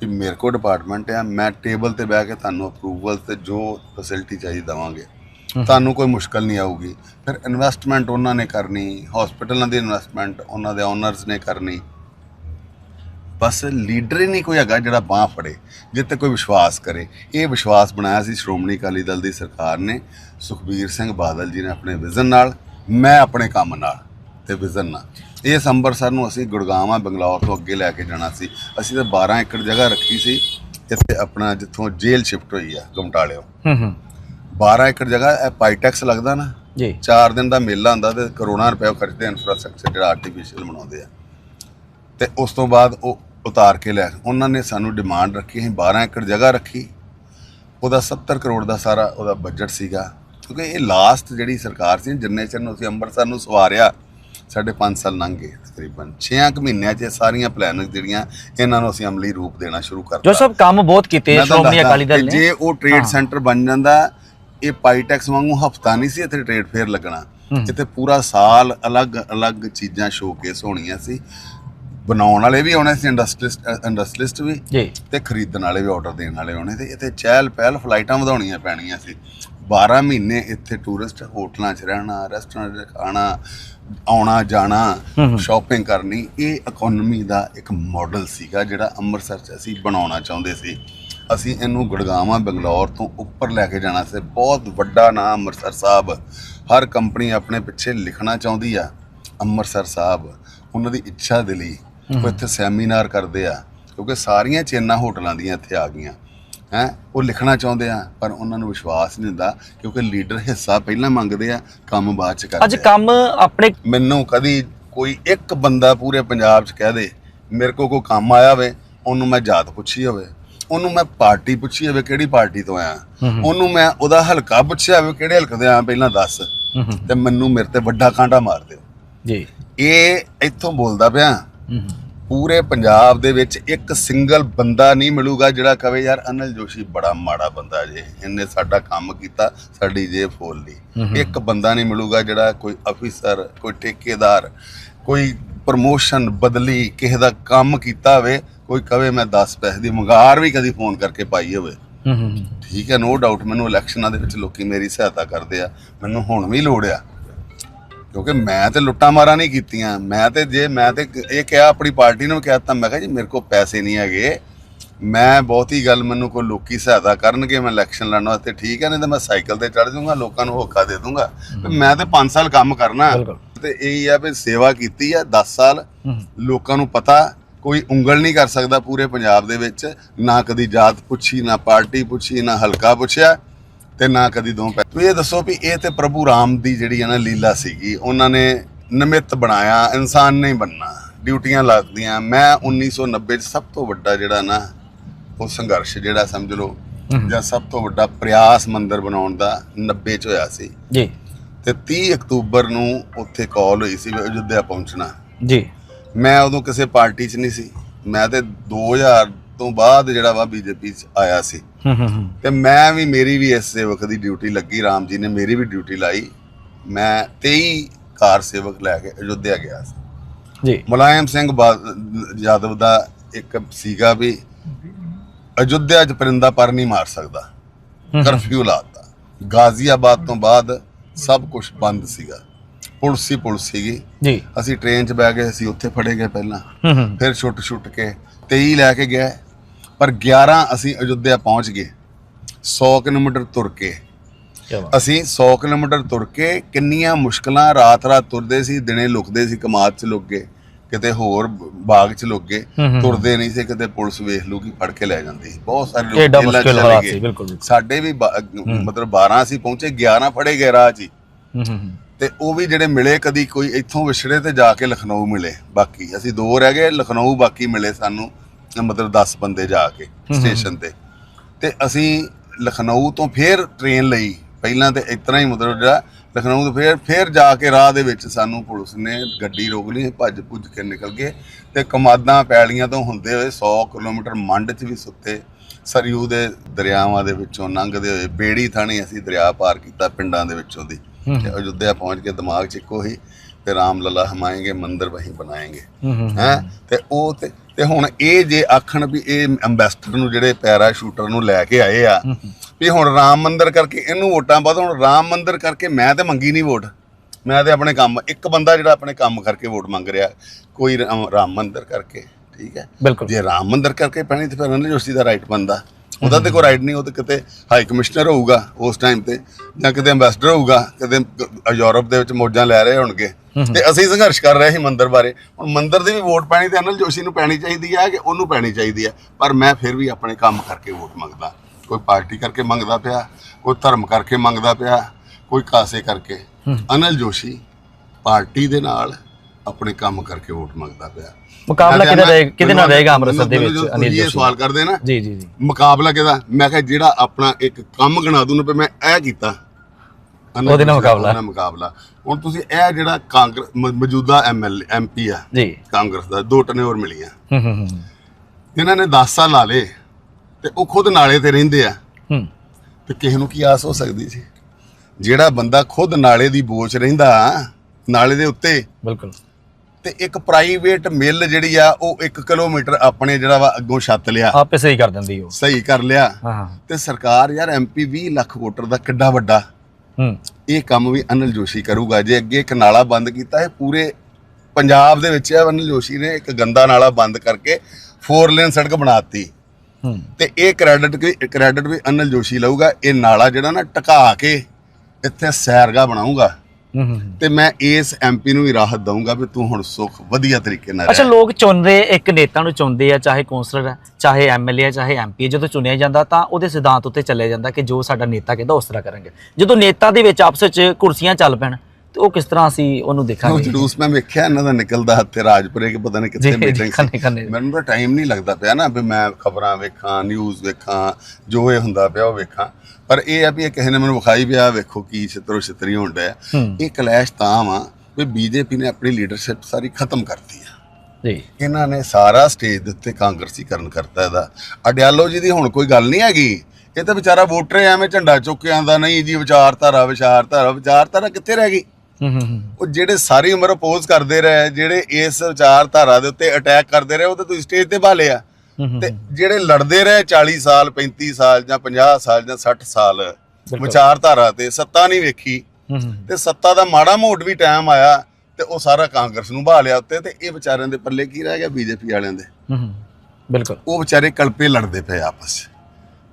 ਕਿ ਮੇਰੇ ਕੋਲ ਡਿਪਾਰਟਮੈਂਟ ਆ ਮੈਂ ਟੇਬਲ ਤੇ ਬਹਿ ਕੇ ਤੁਹਾਨੂੰ ਅਪਰੂਵਲ ਤੇ ਜੋ ਫੈਸਿਲਿਟੀ ਚਾਹੀਦੀ ਦਵਾਂਗੇ। ਤੁਹਾਨੂੰ ਕੋਈ ਮੁਸ਼ਕਲ ਨਹੀਂ ਆਊਗੀ। ਫਿਰ ਇਨਵੈਸਟਮੈਂਟ ਉਹਨਾਂ ਨੇ ਕਰਨੀ ਹਸਪੀਟਲਾਂ ਦੀ ਇਨਵੈਸਟਮੈਂਟ ਉਹਨਾਂ ਦੇ ਓਨਰਸ ਨੇ ਕਰਨੀ। ਬਸ ਲੀਡਰ ਹੀ ਨਹੀਂ ਕੋਈ ਹੈਗਾ ਜਿਹੜਾ ਬਾਹ ਫੜੇ ਜਿੱਤੇ ਕੋਈ ਵਿਸ਼ਵਾਸ ਕਰੇ। ਇਹ ਵਿਸ਼ਵਾਸ ਬਣਾਇਆ ਸੀ ਸ਼੍ਰੋਮਣੀ ਅਕਾਲੀ ਦਲ ਦੀ ਸਰਕਾਰ ਨੇ। ਸੁਖਬੀਰ ਸਿੰਘ ਬਾਦਲ ਜੀ ਨੇ ਆਪਣੇ ਵਿਜ਼ਨ ਨਾਲ ਮੈਂ ਆਪਣੇ ਕੰਮ ਨਾਲ ਤੇ ਵਿਜ਼ਨ ਨਾਲ। ਇਸ ਅੰਮ੍ਰਿਤਸਰ ਨੂੰ ਅਸੀਂ ਗੁੜਗਾਵਾਂ ਬੰਗਲੌਰ ਤੋਂ ਅੱਗੇ ਲੈ ਕੇ ਜਾਣਾ ਸੀ। ਅਸੀਂ ਤਾਂ 12 ਏਕੜ ਜਗ੍ਹਾ ਰੱਖੀ ਸੀ ਇੱਥੇ ਆਪਣਾ ਜਿੱਥੋਂ ਜੇਲ੍ਹ ਸ਼ਿਫਟ ਹੋਈ ਆ ਗਮਟਾਲਿਓ ਹੂੰ ਹੂੰ 12 ਏਕੜ ਜਗ੍ਹਾ ਇਹ ਪਾਈਟੈਕਸ ਲੱਗਦਾ ਨਾ। ਜੀ। 4 ਦਿਨ ਦਾ ਮੇਲਾ ਹੁੰਦਾ ਤੇ ਕਰੋੜਾਂ ਰੁਪਏ ਖਰਚਦੇ ਇਨਫਰਾਸਟ੍ਰਕਚਰ ਜਿਹੜਾ ਆਰਟੀਫੀਸ਼ੀਅਲ ਬਣਾਉਂਦੇ ਆ। ਤੇ ਉਸ ਤੋਂ ਬਾਅਦ ਉਹ ਉਤਾਰ ਕੇ ਲੈ ਉਹਨਾਂ ਨੇ ਸਾਨੂੰ ਡਿਮਾਂਡ ਰੱਖੀ ਅਸੀਂ 12 ਏਕੜ ਜਗ੍ਹਾ ਰੱਖੀ। ਉਹਦਾ 70 ਕਰੋੜ ਦਾ ਸਾਰਾ ਉਹਦਾ ਬਜਟ ਸੀਗਾ। ਕਿਉਂਕਿ ਇਹ ਲਾਸਟ ਜਿਹੜੀ ਸਰਕਾਰ ਸੀ ਜਿੰਨੇ ਚਿਰ ਨੂੰ ਅਸੀਂ ਅੰਮ੍ਰਿਤਸਰ ਨੂੰ ਸਵਾਰਿਆ ਸਾਡੇ 5 ਸਾਲ ਲੰਘ ਗਏ ਤਕਰੀਬਨ। 6 ਕੁ ਮਹੀਨਿਆਂ 'ਚ ਸਾਰੀਆਂ ਪਲਾਨਿੰਗ ਜਿਹੜੀਆਂ ਇਹਨਾਂ ਨੂੰ ਅਸੀਂ ਅਮਲੀ ਰੂਪ ਦੇਣਾ ਸ਼ੁਰੂ ਕਰਤਾ। ਜੋ ਸਭ ਕੰਮ ਬਹੁਤ ਕੀਤੇ ਸ਼੍ਰੋਮਣੀ ਅਕਾਲੀ ਦਲ ਨੇ। ਜੇ ਉਹ ਟ੍ਰੇਡ। ਸੈਂਟਰ ਬਣ ਜਾਂਦਾ ਇਹ ਪਾਈਟੈਕਸ ਵਾਂਗੂ ਹਫਤਾ ਨਹੀਂ ਸੀ ਇੱਥੇ ਟ੍ਰੇਡ ਫੇਅਰ ਲੱਗਣਾ। ਇੱਥੇ ਪੂਰਾ ਸਾਲ ਅਲੱਗ-ਅਲੱਗ ਚੀਜ਼ਾਂ ਸ਼ੋਕੇਸ ਹੋਣੀਆਂ ਸੀ। ਬਣਾਉਣ ਵਾਲੇ ਵੀ ਆਉਣੇ ਸੀ ਇੰਡਸਟਰੀਸਟ ਇੰਡਸਟਰੀਸਟ ਵੀ ਤੇ ਖਰੀਦਣ ਵਾਲੇ ਵੀ ਆਰਡਰ ਦੇਣ ਵਾਲੇ ਆਉਣੇ ਤੇ ਇੱਥੇ ਚਹਿਲ ਪਹਿਲ ਫਲਾਈਟਾਂ ਵਧਾਉਣੀਆਂ ਪੈਣੀਆਂ ਸੀ। 12 ਮਹੀਨੇ ਇੱਥੇ ਟੂਰਿਸਟ ਹੋਟਲਾਂ 'ਚ ਰਹਿਣਾ ਰੈਸਟੋਰੈਂਟ 'ਚ ਖਾਣਾ ਆਉਣਾ ਜਾਣਾ। ਸ਼ਾਪਿੰਗ ਕਰਨੀ ਇਹ ਇਕਨੋਮੀ ਦਾ ਇੱਕ ਮਾਡਲ ਸੀਗਾ ਜਿਹੜਾ ਅੰਮ੍ਰਿਤਸਰ 'ਚ ਅਸੀਂ ਬਣਾਉਣਾ ਚਾਹੁੰਦੇ ਸੀ। ਅਸੀਂ ਇਹਨੂੰ ਗੁੜਗਾਵਾਂ ਬੰਗਲੌਰ ਤੋਂ ਉੱਪਰ ਲੈ ਕੇ ਜਾਣਾ ਸੀ। ਬਹੁਤ ਵੱਡਾ ਨਾਮ ਅੰਮ੍ਰਿਤਸਰ ਸਾਹਿਬ। ਹਰ ਕੰਪਨੀ ਆਪਣੇ ਪਿੱਛੇ ਲਿਖਣਾ ਚਾਹੁੰਦੀ ਆ ਅੰਮ੍ਰਿਤਸਰ ਸਾਹਿਬ। ਉਹਨਾਂ ਦੀ ਇੱਛਾ ਦੇ ਲਈ ਉਹ ਇੱਥੇ ਸੈਮੀਨਾਰ ਕਰਦੇ ਆ ਕਿਉਂਕਿ ਸਾਰੀਆਂ ਚੇਨਾਂ ਹੋਟਲਾਂ ਦੀਆਂ ਇੱਥੇ ਆ ਗਈਆਂ। ਹੈ ਉਹ ਲਿਖਣਾ ਚਾਹੁੰਦੇ ਆ ਪਰ ਉਹਨਾਂ ਨੂੰ ਵਿਸ਼ਵਾਸ ਨਹੀਂ ਹੁੰਦਾ ਕਿਉਂਕਿ ਲੀਡਰ ਹਿੱਸਾ ਪਹਿਲਾਂ ਮੰਗਦੇ ਆ ਕੰਮ ਬਾਅਦ ਚ ਅੱਜ ਕਰਦੇ ਆ। ਕੰਮ ਆਪਣੇ ਮੈਨੂੰ ਕਦੀ ਕੋਈ ਇੱਕ ਬੰਦਾ ਪੂਰੇ ਪੰਜਾਬ 'ਚ ਕਹਿ ਦੇ ਮੇਰੇ ਕੋਲ ਕੋਈ ਕੰਮ ਆਇਆ ਹੋਵੇ ਉਹਨੂੰ ਮੈਂ ਜਾਤ ਪੁੱਛੀ ਹੋਵੇ। ਉਹਨੂੰ ਮੈਂ ਪਾਰਟੀ ਪੁੱਛੀ ਹੋਵੇ ਕਿਹੜੀ ਪਾਰਟੀ ਤੋਂ ਆਇਆ। ਉਹਨੂੰ ਮੈਂ ਉਹਦਾ ਹਲਕਾ ਪੁੱਛਿਆ ਹੋਵੇ ਕਿਹੜੇ ਹਲਕੇ ਦੇ ਆਇਆ ਪਹਿਲਾਂ ਦੱਸ। ਤੇ ਮੈਨੂੰ ਮੇਰੇ ਤੇ ਵੱਡਾ ਕਾਂਟਾ ਮਾਰ ਦਿਓ। ਜੀ। ਇਹ ਇੱਥੋਂ ਬੋਲਦਾ ਪਿਆ। ਪੂਰੇ ਪੰਜਾਬ ਦੇ ਵਿੱਚ ਇੱਕ ਸਿੰਗਲ ਬੰਦਾ ਨਹੀਂ ਮਿਲੂਗਾ ਜਿਹੜਾ ਕਵੇ ਯਾਰ ਅਨਿਲ ਜੋਸ਼ੀ ਬੜਾ ਮਾੜਾ ਬੰਦਾ ਜੇ। ਇਹਨੇ ਸਾਡਾ ਕੰਮ ਕੀਤਾ ਸਾਡੀ ਜੇਬ ਫੋਲ। ਲਈ। ਇੱਕ ਬੰਦਾ ਨਹੀਂ ਮਿਲੂਗਾ ਜਿਹੜਾ ਕੋਈ ਅਫੀਸਰ ਕੋਈ ਠੇਕੇਦਾਰ ਕੋਈ ਪ੍ਰਮੋਸ਼ਨ ਬਦਲੀ ਕਿਸੇ ਦਾ ਕੰਮ ਕੀਤਾ ਹੋਵੇ ਕੋਈ ਕਵੇ ਮੈਂ 10 ਪੈਸੇ ਦੀ ਮੰਗਾਰ ਵੀ ਕਦੀ ਫੋਨ ਕਰਕੇ ਪਾਈ ਹੋਵੇ। ਹੂੰ ਹੂੰ। ਠੀਕ ਹੈ ਨੋ ਡਾਊਟ ਮੈਨੂੰ ਇਲੈਕਸ਼ਨਾਂ ਦੇ ਵਿੱਚ ਲੋਕੀ ਮੇਰੀ ਸਹਾਇਤਾ ਕਰਦੇ ਆ। ਮੈਨੂੰ ਹੁਣ ਵੀ ਲੋੜ ਆ। ਕਿਉਂਕਿ ਮੈਂ ਤੇ ਲੁੱਟਾਂ ਮਾਰਾਂ ਨਹੀਂ ਕੀਤੀਆਂ। ਮੈਂ ਤੇ ਜੇ ਮੈਂ ਤੇ ਇਹ ਕਿਹਾ ਆਪਣੀ ਪਾਰਟੀ ਨੂੰ ਕਿਹਾ ਤਾਂ ਮੈਂ ਕਿਹਾ ਜੀ ਮੇਰੇ ਕੋਲ ਪੈਸੇ ਨਹੀਂ ਹੈਗੇ। ਮੈਂ ਬਹੁਤੀ ਗੱਲ ਮੈਨੂੰ ਕੋਈ ਲੋਕੀ ਸਹਾਇਤਾ ਕਰਨਗੇ ਮੈਂ ਇਲੈਕਸ਼ਨ ਲੜਨ ਵਾਸਤੇ ਠੀਕ ਹੈ ਨਹੀਂ ਤਾਂ ਮੈਂ ਸਾਈਕਲ ਤੇ ਚੜ ਜਾਊਂਗਾ ਲੋਕਾਂ ਨੂੰ ਹੋਕਾ ਦੇ ਦੂੰਗਾ ਮੈਂ ਤੇ 5 ਸਾਲ ਕੰਮ ਕਰਨਾ। ਤੇ ਇਹ ਆ ਵੀ ਸੇਵਾ ਕੀਤੀ ਆ 10 ਸਾਲ। ਲੋਕਾਂ ਨੂੰ ਪਤਾ ਕੋਈ ਉਂਗਲ ਨਹੀਂ ਕਰ ਸਕਦਾ ਪੂਰੇ ਪੰਜਾਬ ਦੇ ਵਿੱਚ। ਨਾ ਕਦੀ ਜਾਤ ਪੁੱਛੀ ਨਾ ਪਾਰਟੀ ਪੁੱਛੀ ਨਾ ਹਲਕਾ ਪੁੱਛਿਆ ਤੇ ਨਾ ਕਦੀ ਦੋ ਪੈ ਤੁਸੀਂ ਇਹ ਦੱਸੋ ਵੀ ਇਹ ਤੇ ਪ੍ਰਭੂ ਰਾਮ ਦੀ ਜਿਹੜੀ ਹੈ ਨਾ ਲੀਲਾ ਸੀਗੀ ਉਹਨਾਂ ਨੇ ਨਿਮਿਤ ਬਣਾਇਆ ਇਨਸਾਨ ਨਹੀਂ ਬਣਨਾ। ਡਿਊਟੀਆਂ ਲੱਗਦੀਆਂ। ਮੈਂ 1990 ਚ ਸਭ ਤੋਂ ਵੱਡਾ ਜਿਹੜਾ ਨਾ ਉਹ ਸੰਘਰਸ਼ ਜਿਹੜਾ ਸਮਝ ਲਓ। ਜਾਂ ਸਭ ਤੋਂ ਵੱਡਾ ਪ੍ਰਯਾਸ ਮੰਦਿਰ ਬਣਾਉਣ ਦਾ 90 ਚ ਹੋਇਆ ਸੀ। ਜੀ। ਤੇ 30 ਅਕਤੂਬਰ ਨੂੰ ਉੱਥੇ ਕਾਲ ਹੋਈ ਸੀ ਅਯੁੱਧਿਆ ਪਹੁੰਚਣਾ। ਜੀ। ਮੈਂ ਉਦੋਂ ਕਿਸੇ ਪਾਰਟੀ 'ਚ ਨਹੀਂ ਸੀ। ਮੈਂ ਤੇ 2000 ਤੋਂ ਬਾਅਦ ਜਿਹੜਾ ਵਾ ਬੀਜੇਪੀ 'ਚ ਆਇਆ ਸੀ। ਤੇ ਮੈਂ ਵੀ ਮੇਰੀ ਵੀ ਇਸ ਸੇਵਕ ਦੀ ਡਿਊਟੀ ਲੱਗੀ ਰਾਮ ਜੀ ਨੇ ਮੇਰੀ ਵੀ ਡਿਊਟੀ ਲਾਈ। ਮੈਂ 23 ਕਾਰ ਸੇਵਕ ਲੈ ਕੇ ਅਯੁੱਧਿਆ ਗਿਆ ਸੀ। ਜੀ। ਮੁਲਾਇਮ ਸਿੰਘ ਯਾਦਵ ਦਾ ਇੱਕ ਸੀਗਾ ਵੀ ਅਯੁੱਧਿਆ 'ਚ ਪਰਿੰਦਾ ਪਰ ਨਹੀਂ ਮਾਰ ਸਕਦਾ। ਕਰਫਿਊ ਲਾਤਾ। ਗਾਜ਼ੀਆਬਾਦ ਤੋਂ ਬਾਅਦ ਸਭ ਕੁਝ ਬੰਦ ਸੀਗਾ। ਪੁਲਿਸ ਹੀ ਪੁਲਿਸ ਸੀਗੀ। ਜੀ। ਅਸੀਂ ਟ੍ਰੇਨ 'ਚ ਬਹਿ ਗਏ ਅਸੀਂ ਉੱਥੇ ਫੜੇ ਗਏ ਪਹਿਲਾਂ। ਫਿਰ ਛੁੱਟ ਛੁੱਟ ਕੇ 23 ਲੈ ਕੇ ਗਏ। ਪਰ 11 ਅਸੀਂ ਅਯੁੱਧਿਆ ਪਹੁੰਚ ਗਏ। 100 ਕਿਲੋਮੀਟਰ ਤੁਰ ਕੇ। ਅਸੀਂ 100 ਕਿਲੋਮੀਟਰ ਤੁਰ ਕੇ ਕਿੰਨੀਆਂ ਮੁਸ਼ਕਲਾਂ ਰਾਤ ਰਾਤ ਤੁਰਦੇ ਸੀ ਦਿਨੇ ਲੁਕਦੇ ਸੀ ਕਮਾਦ 'ਚ ਲੁਕ ਗਏ। ਕਿਤੇ ਹੋਰ ਬਾਗ 'ਚ ਲੁਕ ਗਏ। ਤੁਰਦੇ ਨਹੀਂ ਸੀ ਕਿਤੇ ਪੁਲਿਸ ਵੇਖ ਲੂਗੀ ਫੜ ਕੇ ਲੈ ਜਾਂਦੀ ਬਹੁਤ ਸਾਰੇ ਲੋਕ 'ਚ ਮੁਸ਼ਕਿਲ ਹਾਲਾਤ। ਸੀ, ਬਿਲਕੁਲ। ਸਾਡੇ ਵੀ ਬਾ- ਮਤਲਬ 12 ਅਸੀਂ ਪਹੁੰਚੇ 11 ਫੜੇ ਗਏ ਰਾਹ 'ਚ ਹੂੰ ਹੂੰ। ਤੇ ਉਹ ਵੀ ਜਿਹੜੇ ਮਿਲੇ ਕਦੀ ਕੋਈ ਇੱਥੋਂ ਵਿਛੜੇ ਤੇ ਜਾ ਕੇ ਲਖਨਊ ਮਿਲੇ ਬਾਕੀ ਅਸੀਂ ਦੋ ਰਹਿ ਗਏ ਲਖਨਊ ਬਾਕੀ ਮਿਲੇ ਸਾਨੂੰ ਮਤਲਬ 10 ਬੰਦੇ ਜਾ ਕੇ। ਸਟੇਸ਼ਨ ਤੇ ਤੇ ਅਸੀਂ ਲਖਨਊ ਤੋਂ ਫੇਰ ਟ੍ਰੇਨ ਲਈ ਪਹਿਲਾਂ ਤੇ ਇਤਨਾ ਹੀ ਮਤਲਬ ਜਿਹੜਾ ਲਖਨਊ ਤੋਂ ਫਿਰ ਫਿਰ ਜਾ ਕੇ ਰਾਹ ਦੇ ਵਿੱਚ ਸਾਨੂੰ ਪੁਲਿਸ ਨੇ ਗੱਡੀ ਰੋਕ ਲਈ ਭੱਜ ਭੁੱਜ ਕੇ ਨਿਕਲ ਗਏ ਤੇ ਕਮਾਦਾਂ ਪੈਲੀਆਂ ਤੋਂ ਹੁੰਦੇ ਹੋਏ 100 ਕਿਲੋਮੀਟਰ ਮੰਡ 'ਚ ਵੀ ਸੁੱਤੇ ਸਰਯੂ ਦੇ ਦਰਿਆਵਾਂ ਦੇ ਵਿੱਚੋਂ ਲੰਘਦੇ ਹੋਏ ਬੇੜੀ ਥਾਣੀ ਅਸੀਂ ਦਰਿਆ ਪਾਰ ਕੀਤਾ ਪਿੰਡਾਂ ਦੇ ਵਿੱਚੋਂ ਦੀ। ਤੇ ਅਯੁੱਧਿਆ ਪਹੁੰਚ ਕੇ ਦਿਮਾਗ 'ਚ ਇੱਕੋ ਹੀ ਤੇ ਰਾਮ ਲੱਲਾ ਹਮਾਏਂਗੇ ਮੰਦਰ ਵਹੀਂ ਬਣਾਏਂਗੇ। ਹੂੰ ਤੇ ਉਹ ਤੇ ਤੇ ਹੁਣ ਇਹ ਜੇ ਆਖਣ ਵੀ ਇਹ ਅੰਬੈਸਡਰ ਨੂੰ ਜਿਹੜੇ ਪੈਰਾਸ਼ੂਟਰ ਨੂੰ ਲੈ ਕੇ ਆਏ ਆ ਵੀ ਹੁਣ ਰਾਮ ਮੰਦਿਰ ਕਰਕੇ ਇਹਨੂੰ ਵੋਟਾਂ ਬਾਅਦ ਹੁਣ ਰਾਮ ਮੰਦਿਰ ਕਰਕੇ ਮੈਂ ਤੇ ਮੰਗੀ ਨਹੀਂ ਵੋਟ। ਮੈਂ ਤੇ ਆਪਣੇ ਕੰਮ ਇੱਕ ਬੰਦਾ ਜਿਹੜਾ ਆਪਣੇ ਕੰਮ ਕਰਕੇ ਵੋਟ ਮੰਗ ਰਿਹਾ ਕੋਈ ਰਾਮ ਮੰਦਿਰ ਕਰਕੇ ਠੀਕ ਹੈ? ਜੇ ਰਾਮ ਮੰਦਿਰ ਕਰਕੇ ਪੈਣੀ ਤੇ ਫਿਰ ਅਨਿਲ ਜੋਸ਼ੀ ਦਾ ਰਾਈਟ ਬੰਦਾ ਉਹਦਾ ਤੇ ਕੋਈ ਰਾਈਟ ਨਹੀਂ ਉਹ ਤੇ ਕਿਤੇ ਹਾਈ ਕਮਿਸ਼ਨਰ ਹੋਊਗਾ ਉਸ ਟਾਈਮ ਤੇ ਜਾਂ ਕਿਤੇ ਐਮਬੈਸਡਰ ਹੋਊਗਾ ਕਿਤੇ ਯੂਰਪ ਦੇ ਵਿੱਚ ਮੌਜਾਂ ਲੈ ਰਹੇ ਹੋਣਗੇ। ਤੇ ਅਸੀਂ ਸੰਘਰਸ਼ ਕਰ ਰਹੇ ਸੀ ਮੰਦਿਰ ਬਾਰੇ। ਹੁਣ ਮੰਦਿਰ ਦੀ ਵੀ ਵੋਟ ਪੈਣੀ ਤੇ ਅਨਿਲ ਜੋਸ਼ੀ ਨੂੰ ਪੈਣੀ ਚਾਹੀਦੀ ਹੈ ਕਿ ਉਹਨੂੰ ਪੈਣੀ ਚਾਹੀਦੀ ਹੈ ਪਰ ਮੈਂ ਫਿਰ ਵੀ ਆਪਣੇ ਕੰਮ ਕਰਕੇ ਵੋਟ ਮੰਗਦਾ। ਕੋਈ ਪਾਰਟੀ ਕਰਕੇ ਮੰਗਦਾ ਪਿਆ ਕੋਈ ਧਰਮ ਕਰਕੇ ਮੰਗਦਾ ਪਿਆ ਕੋਈ ਕਾਸੇ ਕਰਕੇ। ਅਨਿਲ ਜੋਸ਼ੀ ਪਾਰਟੀ ਦੇ ਨਾਲ ਆਪਣੇ ਕੰਮ ਕਰਕੇ ਵੋਟ ਮੰਗਦਾ ਪਿਆ। ਮੁਕਾਬਲਾ ਕਿਹਦੇ ਕਿਹਾ ਰਹੇ ਕਿਹਦੇ ਨਾਲ ਰਹੇਗਾ ਅੰਮ੍ਰਿਤਸਰ ਦੇ ਵਿੱਚ ਅਨਿਲ ਇਹ ਜੋਸ਼ੀ ਸਵਾਲ ਕਰਦੇ ਨਾ। ਜੀ ਜੀ ਜੀ। ਮੁਕਾਬਲਾ ਕਿਹਦਾ? ਮੈਂ ਕਿਹਾ ਜਿਹੜਾ ਆਪਣਾ ਇੱਕ ਕੰਮ ਗਣਾ ਦੂੰ ਨਾ ਮੈਂ ਇਹ ਕੀਤਾ। ਉਹਦੇ ਨਾਲ ਮੁਕਾਬਲਾ। ਉਹਦੇ ਨਾਲ ਮੁਕਾਬਲਾ। ਹੁਣ ਤੁਸੀਂ ਇਹ ਜਿਹੜਾ ਕਾਂਗਰਸ ਮੌਜੂਦਾ ਐਮਐਲ ਐਮਪੀ ਆ ਜੀ। ਕਾਂਗਰਸ ਦਾ ਦੋ ਟਨੇ ਹੋਰ ਮਿਲੀਆਂ। ਹੂੰ ਹੂੰ ਹੂੰ। ਇਹਨਾਂ ਨੇ 10 ਸਾਲ ਲਾ ਲਏ ਤੇ ਉਹ ਖੁਦ ਨਾਲੇ ਤੇ ਰਹਿੰਦੇ ਆ। ਹੂੰ। ਤੇ ਕਿਸੇ ਨੂੰ ਕੀ ਆਸ ਹੋ ਸਕਦੀ ਸੀ? ਜਿਹੜਾ ਬੰਦਾ ਖੁਦ ਨਾਲੇ ਦੀ ਬੋਚ ਰਹਿੰਦਾ ਨਾਲੇ ਦੇ ਉੱਤੇ ਬਿਲਕੁਲ। ਤੇ ਇੱਕ ਪ੍ਰਾਈਵੇਟ ਮਿਲ ਜਿਹੜੀ ਆ ਉਹ 1 ਕਿਲੋਮੀਟਰ ਆਪਣੇ ਜਿਹੜਾ ਵਾ ਅੱਗੋਂ ਛੱਤ ਲਿਆ। ਆਪੇ ਸਹੀ ਕਰ ਦਿੰਦੀ ਉਹ। ਸਹੀ ਕਰ ਲਿਆ। ਹਾਂ ਤੇ ਸਰਕਾਰ ਯਾਰ ਐਮਪੀ 20 ਲੱਖ ਵੋਟਰ ਦਾ ਕਿੱਡਾ ਵੱਡਾ। ਹੂੰ। ਇਹ ਕੰਮ ਵੀ ਅਨਿਲ ਜੋਸ਼ੀ ਕਰੂਗਾ। ਜੇ ਅੱਗੇ ਇੱਕ ਨਾਲਾ ਬੰਦ ਕੀਤਾ ਹੈ ਪੂਰੇ ਪੰਜਾਬ ਦੇ ਵਿੱਚ ਅਨਿਲ ਜੋਸ਼ੀ ਨੇ ਇੱਕ ਗੰਦਾ ਨਾਲਾ ਬੰਦ ਕਰਕੇ 4 ਲੇਨ ਸੜਕ ਬਣਾਤੀ। ਹੂੰ। ਤੇ ਇਹ ਕ੍ਰੈਡਿਟ ਵੀ ਕ੍ਰੈਡਿਟ ਵੀ ਅਨਿਲ ਜੋਸ਼ੀ ਲਊਗਾ। ਇਹ ਨਾਲਾ ਜਿਹੜਾ ਨਾ ਟਕਾ ਕੇ ਇੱਥੇ ਸੈਰਗਾ ਬਣਾਊਗਾ। ਤੇ ਮੈਂ ਇਸ ਐਮਪੀ ਨੂੰ ਵੀ ਰਾਹਤ ਦਊਂਗਾ ਵੀ ਤੂੰ ਹੁਣ ਸੁੱਖ ਵਧੀਆ ਤਰੀਕੇ ਨਾਲ ਅੱਛਾ ਲੋਕ ਚੁਣਦੇ ਇੱਕ ਨੇਤਾ ਨੂੰ ਚੁਣਦੇ ਆ ਚਾਹੇ ਕੌਂਸਲਰ ਹੈ ਚਾਹੇ ਐਮਐਲਏ ਹੈ ਚਾਹੇ ਐਮਪੀ ਜਦੋਂ ਚੁਣਿਆ ਜਾਂਦਾ ਤਾਂ ਉਹਦੇ ਸਿਧਾਂਤ ਉੱਤੇ ਚੱਲਿਆ ਜਾਂਦਾ ਕਿ ਜੋ ਸਾਡਾ ਨੇਤਾ ਕਹਿੰਦਾ ਉਸ ਤਰ੍ਹਾਂ ਕਰਾਂਗੇ। ਜਦੋਂ ਨੇਤਾ ਦੇ ਵਿੱਚ ਆਪਸ ਵਿੱਚ ਕੁਰਸੀਆਂ ਚੱਲ ਪੈਣ ਤੇ ਉਹ ਕਿਸ ਤਰ੍ਹਾਂ ਅਸੀਂ ਉਹਨੂੰ ਉਹ ਦੇਖਾਂਗੇ ਜਲੂਸ ਮੈਂ ਵੇਖਿਆ ਇਹਨਾਂ ਦਾ ਨਿਕਲਦਾ ਹੱਥੇ ਰਾਜਪੁਰੇ ਕਿ ਪਤਾ ਨਹੀਂ ਕਿੱਥੇ ਮੀਟਿੰਗ ਮੈਨੂੰ ਤਾਂ ਟਾਈਮ ਨਹੀਂ ਲੱਗਦਾ ਪਿਆ ਨਾ ਵੀ ਮੈਂ ਖਬਰਾਂ ਵੇਖਾਂ ਨਿਊਜ਼ ਵੇਖਾਂ ਜੋ ਇਹ ਹੁੰਦਾ ਪਿਆ ਉਹ ਵੇਖਾਂ। ਪਰ ਇਹ ਆ ਵੀ ਇਹ ਕਿਸੇ ਨੇ ਮੈਨੂੰ ਵਿਖਾਈ ਪਿਆ ਵੇਖੋ ਕੀ ਛਿੱਤਰੋ ਛਿੱਤਰੀ ਹੋਣ ਡਿਆ। ਹੂੰ। ਇਹ ਕਲੈਸ਼ ਤਾਂ ਵਾ ਵੀ ਬੀਜੇਪੀ ਨੇ ਆਪਣੀ ਲੀਡਰਸ਼ਿਪ ਸਾਰੀ ਖਤਮ ਕਰਤੀ ਆ। ਜੀ। ਇਹਨਾਂ ਨੇ ਸਾਰਾ ਸਟੇਜ ਦੇ ਉੱਤੇ ਕਾਂਗਰਸੀਕਰਨ ਕਰਤਾ ਇਹਦਾ। ਆਈਡੀਆਲੋਜੀ ਦੀ ਹੁਣ ਕੋਈ ਗੱਲ ਨਹੀਂ ਹੈਗੀ। ਇਹ ਤਾਂ ਵਿਚਾਰਾ ਵੋਟਰ ਐਵੇਂ ਝੰਡਾ ਚੁੱਕ ਕੇ ਆਂਦਾ ਨਹੀਂ ਜੀ ਵਿਚਾਰਧਾਰਾ ਵਿਚਾਰਧਾਰਾ ਵਿਚਾਰਧਾਰਾ ਕਿੱਥੇ ਰਹਿ ਗਈ? ਹੂੰ ਹੂੰ ਹੂੰ। ਉਹ ਜਿਹੜੇ ਸਾਰੀ ਉਮਰ ਅਪੋਜ਼ ਕਰਦੇ ਰਹੇ ਜਿਹੜੇ ਇਸ ਵਿਚਾਰਧਾਰਾ ਦੇ ਉੱਤੇ ਅਟੈਕ ਕਰਦੇ ਰਹੇ ਉਹ ਤਾਂ ਤੁਸੀਂ ਸਟੇਜ ਤੇ ਭਾਲੇ ਆ। ਹੂੰ ਹੂੰ ਤੇ ਜਿਹੜੇ ਲੜਦੇ ਰਹੇ 40 ਸਾਲ 35 ਸਾਲ ਜਾਂ 50 ਸਾਲ ਜਾਂ 60 ਸਾਲ ਵਿਚਾਰਧਾਰਾ ਤੇ ਸੱਤਾ ਨਹੀਂ ਵੇਖੀ ਤੇ ਸੱਤਾ ਦਾ ਮਾੜਾ ਮੋਟ ਵੀ ਟਾਈਮ ਆਇਆ ਤੇ ਉਹ ਸਾਰਾ ਕਾਂਗਰਸ ਨੂੰ ਬਹਾ ਲਿਆ ਉੱਤੇ ਤੇ ਇਹ ਵਿਚਾਰਿਆਂ ਦੇ ਪੱਲੇ ਕੀ ਰਹਿ ਗਿਆ ਬੀਜੇਪੀ ਵਾਲਿਆਂ ਦੇ। ਬਿਲਕੁਲ। ਉਹ ਵਿਚਾਰੇ ਕਲਪੇ ਲੜਦੇ ਪਏ ਆਪਸ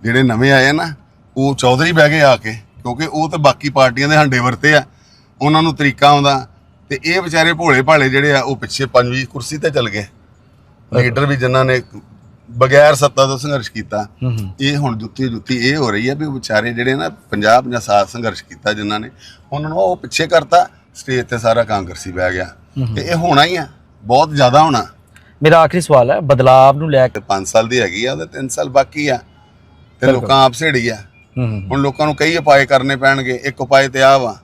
ਜਿਹੜੇ ਨਵੇਂ ਆਏ ਨਾ ਉਹ ਚੌਧਰੀ ਬਹਿ ਗਏ ਆ ਕੇ ਕਿਉਂਕਿ ਉਹ ਤੇ ਬਾਕੀ ਪਾਰਟੀਆਂ ਦੇ ਹੰਡੇ ਵਰਤੇ ਆ। ਉਹਨਾਂ ਨੂੰ ਤਰੀਕਾ ਆਉਂਦਾ ਤੇ ਇਹ ਵਿਚਾਰੇ ਭੋਲੇ ਭਾਲੇ ਜਿਹੜੇ ਆ ਉਹ ਪਿੱਛੇ ਪੰਜਵੀਂ ਕੁਰਸੀ ਤੇ ਚੱਲ ਗਏ। ਲੀਡਰ ਵੀ ਜਿਨ੍ਹਾਂ ਨੇ ਬਗੈਰ ਸੱਤਾ ਤੋਂ ਸੰਘਰਸ਼ ਕੀਤਾ। ਇਹ ਹੁਣ ਜੁੱਤੀ ਜੁੱਤੀ ਇਹ ਹੋ ਰਹੀ ਹੈ ਵੀ ਵਿਚਾਰੇ ਜਿਹੜੇ ਨਾ 50 50 ਸਾਲ ਸੰਘਰਸ਼ ਕੀਤਾ ਜਿਨ੍ਹਾਂ ਨੇ ਉਹਨਾਂ ਨੂੰ ਉਹ ਪਿੱਛੇ ਕਰਤਾ ਸਟੇਜ ਤੇ ਸਾਰਾ ਕਾਂਗਰਸੀ ਬਹਿ ਗਿਆ। ਤੇ ਇਹ ਹੋਣਾ ਹੀ ਆ ਬਹੁਤ ਜ਼ਿਆਦਾ ਹੋਣਾ। ਮੇਰਾ ਆਖਰੀ ਸਵਾਲ ਹੈ ਬਦਲਾਵ ਨੂੰ ਲੈ ਕੇ ਤੇ 5 ਸਾਲ ਦੀ ਹੈਗੀ ਆ ਉਹਦੇ 3 ਸਾਲ ਬਾਕੀ ਆ। ਤੇ ਲੋਕਾਂ ਆਪ ਸੇੜੀ ਆ। ਹੁਣ ਲੋਕਾਂ ਨੂੰ ਕਈ ਉਪਾਏ ਕਰਨੇ ਪੈਣਗੇ ਇੱਕ ਉਪਾਏ ਤੇ ਆ ਵਾ।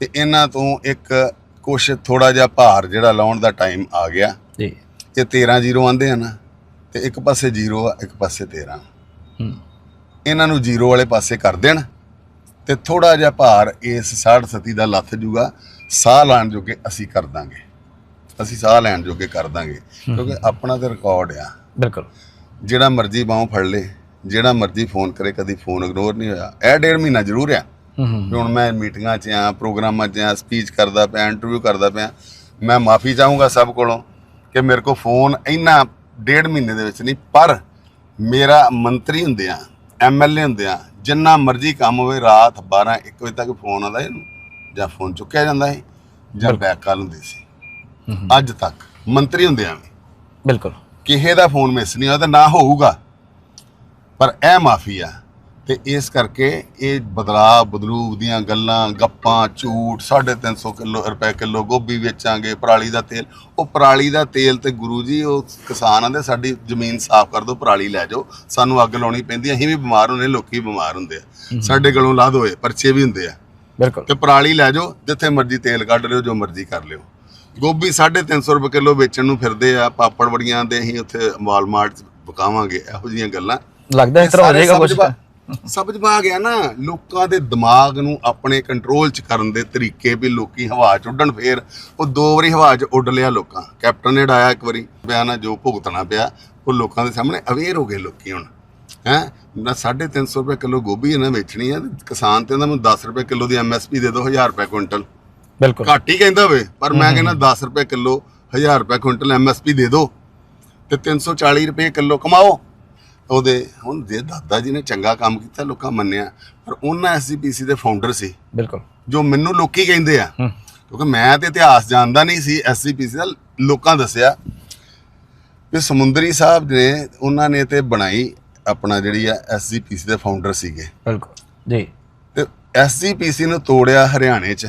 ਤੇ ਇਹਨਾਂ ਤੋਂ ਇੱਕ ਕੁਛ ਥੋੜਾ ਜਿਹਾ ਭਾਰ ਜਿਹੜਾ ਲਾਉਣ ਦਾ ਟਾਈਮ ਆ ਗਿਆ। ਜੀ। ਇਹ 13 ਜ਼ੀਰੋ ਆਂਦੇ ਆ ਨਾ। ਤੇ ਇੱਕ ਪਾਸੇ ਜ਼ੀਰੋ ਆ ਇੱਕ ਪਾਸੇ 13 ਹੂੰ। ਇਹਨਾਂ ਨੂੰ ਜ਼ੀਰੋ ਵਾਲੇ ਪਾਸੇ ਕਰ ਦੇਣ ਤੇ ਥੋੜਾ ਜਿਹਾ ਭਾਰ ਇਸ 60 ਸਤੀ ਦਾ ਲੱਥ ਜੂਗਾ ਸਾਹ ਲੈਣ ਜੋਗੇ ਅਸੀਂ ਕਰ ਦਾਂਗੇ। ਅਸੀਂ ਸਾਹ ਲੈਣ ਜੋਗੇ ਕਰ ਦਾਂਗੇ ਕਿਉਂਕਿ ਆਪਣਾ ਤੇ ਰਿਕਾਰਡ ਆ। ਬਿਲਕੁਲ। ਜਿਹੜਾ ਮਰਜ਼ੀ ਬਾਹੋਂ ਫੜ ਲੇ ਜਿਹੜਾ ਮਰਜ਼ੀ ਫੋਨ ਕਰੇ ਕਦੀ ਫੋਨ ਇਗਨੋਰ ਨਹੀਂ ਹੋਇਆ। ਇਹ ਡੇਢ ਮਹੀਨਾ ਜ਼ਰੂਰ ਆ। ਹੁਣ ਮੈਂ ਮੀਟਿੰਗਾਂ 'ਚ ਆ ਪ੍ਰੋਗਰਾਮਾਂ 'ਚ ਆ ਸਪੀਚ ਕਰਦਾ ਪਿਆ ਇੰਟਰਵਿਊ ਕਰਦਾ ਪਿਆ। ਮੈਂ ਮਾਫੀ ਚਾਹੂੰਗਾ ਸਭ ਕੋਲੋਂ ਕਿ ਮੇਰੇ ਕੋਲ ਫੋਨ ਇੰਨਾ ਡੇਢ ਮਹੀਨੇ ਦੇ ਵਿੱਚ ਨਹੀਂ ਪਰ ਮੇਰਾ ਮੰਤਰੀ ਹੁੰਦੇ ਆ ਐਮਐਲਏ ਹੁੰਦੇ ਆ ਜਿੰਨਾ ਮਰਜ਼ੀ ਕੰਮ ਹੋਵੇ ਰਾਤ 12 1 ਵਜੇ ਤੱਕ ਫੋਨ ਆਉਂਦਾ ਇਹਨੂੰ ਜਾਂ ਫੋਨ ਚੁੱਕਿਆ ਜਾਂਦਾ ਸੀ ਜਾਂ ਬੈਕ ਕਾਲ ਹੁੰਦੀ ਸੀ। ਅੱਜ ਤੱਕ ਮੰਤਰੀ ਹੁੰਦੇ ਆ ਵੀ ਬਿਲਕੁਲ। ਕਿਸੇ ਦਾ ਫੋਨ ਮਿਸ ਨਹੀਂ ਹੋਇਆ ਤੇ ਨਾ ਹੋਊਗਾ। ਪਰ ਇਹ ਮਾਫੀ ਆ ਤੇ ਇਸ ਕਰਕੇ ਇਹ ਬਦਲਾਅ ਬਦਲੂ ਦੀਆਂ ਗੱਲਾਂ ਗੱਪਾਂ ਝੂਠ 350 ਕਿਲੋ ਰੁਪਏ ਕਿਲੋ ਗੋਭੀ ਵੇਚਾਂਗੇ ਪਰਾਲੀ ਦਾ ਤੇਲ। ਉਹ ਪਰਾਲੀ ਦਾ ਤੇਲ ਤੇ ਗੁਰੂ ਜੀ ਉਹ ਕਿਸਾਨਾਂ ਦੇ ਸਾਡੀ ਜ਼ਮੀਨ ਸਾਫ਼ ਕਰ ਦਿਓ ਪਰਾਲੀ ਲੈ ਜਾਓ। ਸਾਨੂੰ ਅੱਗ ਲਾਉਣੀ ਪੈਂਦੀ ਅਸੀਂ ਵੀ ਬਿਮਾਰ ਹੁੰਦੇ ਲੋਕੀ ਬਿਮਾਰ ਹੁੰਦੇ ਆ। ਸਾਡੇ ਗਲੋਂ ਲਾ ਦੋਏ ਪਰਚੇ ਵੀ ਹੁੰਦੇ ਆ। ਬਿਲਕੁਲ। ਤੇ ਪਰਾਲੀ ਲੈ ਜਾਓ ਜਿੱਥੇ ਮਰਜ਼ੀ ਤੇਲ ਕੱਢ ਲਿਓ ਜੋ ਮਰਜ਼ੀ ਕਰ ਲਿਓ। ਗੋਭੀ 350 ਰੁਪਏ ਕਿਲੋ ਵੇਚਣ ਨੂੰ ਫਿਰਦੇ ਆ ਪਾਪੜ ਵੜੀਆਂ ਦੇ ਅਸੀਂ ਉੱਥੇ ਵਾਲਮਾਰਟ 'ਚ ਵਿਕਾਵਾਂਗੇ ਇਹੋ ਜਿਹੀਆਂ ਗੱਲਾਂ। ਲੱਗਦਾ ਇਸ ਤਰ੍ਹਾਂ ਹੋ ਜਾਏਗਾ ਕੁਝ ਸਮਝ ਪਾ ਗਿਆ ਨਾ। ਲੋਕਾਂ ਦੇ ਦਿਮਾਗ ਨੂੰ ਆਪਣੇ ਕੰਟਰੋਲ 'ਚ ਕਰਨ ਦੇ ਤਰੀਕੇ ਵੀ ਲੋਕੀ ਹਵਾ 'ਚ ਉੱਡਣ। ਫੇਰ ਉਹ ਦੋ ਵਾਰੀ ਹਵਾ 'ਚ ਉੱਡ ਲਿਆ ਲੋਕਾਂ। ਕੈਪਟਨ ਨੇ ਡਾਇਆ ਇੱਕ ਵਾਰੀ। ਬਿਆਨਾ ਜੋ ਭੁਗਤਣਾ ਪਿਆ ਉਹ ਲੋਕਾਂ ਦੇ ਸਾਹਮਣੇ ਅਵੇਅਰ ਹੋ ਗਏ ਲੋਕੀ ਹੁਣ। ਹੈ? ਨਾ 350 ਰੁਪਏ ਕਿਲੋ ਗੋਭੀ ਇਹਨਾਂ ਵੇਚਣੀ ਆ ਕਿਸਾਨ ਤੇ ਇਹਨਾਂ ਨੂੰ 10 ਰੁਪਏ ਕਿਲੋ ਦੀ ਐਮਐਸਪੀ ਦੇ ਦਿਓ 1000 ਰੁਪਏ ਕੁਇੰਟਲ। ਬਿਲਕੁਲ। ਘੱਟ ਹੀ ਕਹਿੰਦਾ ਹੋਵੇ ਪਰ ਮੈਂ ਕਹਿੰਦਾ 10 ਰੁਪਏ ਕਿਲੋ 1000 ਰੁਪਏ ਕੁਇੰਟਲ ਐਮਐਸਪੀ ਦੇ ਦਿਓ। ਤੇ 340 ਰੁਪਏ ਕਿਲੋ ਕਮਾਓ। ਉਹਦੇ ਹੁਣ ਜੇ ਦਾਦਾ ਜੀ ਨੇ ਚੰਗਾ ਕੰਮ ਕੀਤਾ ਲੋਕਾਂ ਮੰਨਿਆ ਪਰ ਉਹਨਾਂ ਐਸਜੀਪੀਸੀ ਦੇ ਫਾਊਂਡਰ ਸੀ। ਬਿਲਕੁਲ। ਜੋ ਮੈਨੂੰ ਲੋਕੀ ਕਹਿੰਦੇ ਆ ਕਿਉਂਕਿ ਮੈਂ ਤੇ ਇਤਿਹਾਸ ਜਾਣਦਾ ਨਹੀਂ ਸੀ ਐਸਜੀਪੀਸੀ ਦਾ ਲੋਕਾਂ ਦੱਸਿਆ। ਵੀ ਸਮੁੰਦਰੀ ਸਾਹਿਬ ਨੇ ਉਹਨਾਂ ਨੇ ਤੇ ਬਣਾਈ ਆਪਣਾ ਜਿਹੜੀ ਆ ਐਸਜੀਪੀਸੀ ਦੇ ਫਾਊਂਡਰ ਸੀਗੇ। ਬਿਲਕੁਲ। ਜੀ। ਤੇ ਐਸਜੀਪੀਸੀ ਨੂੰ ਤੋੜਿਆ ਹਰਿਆਣੇ 'ਚ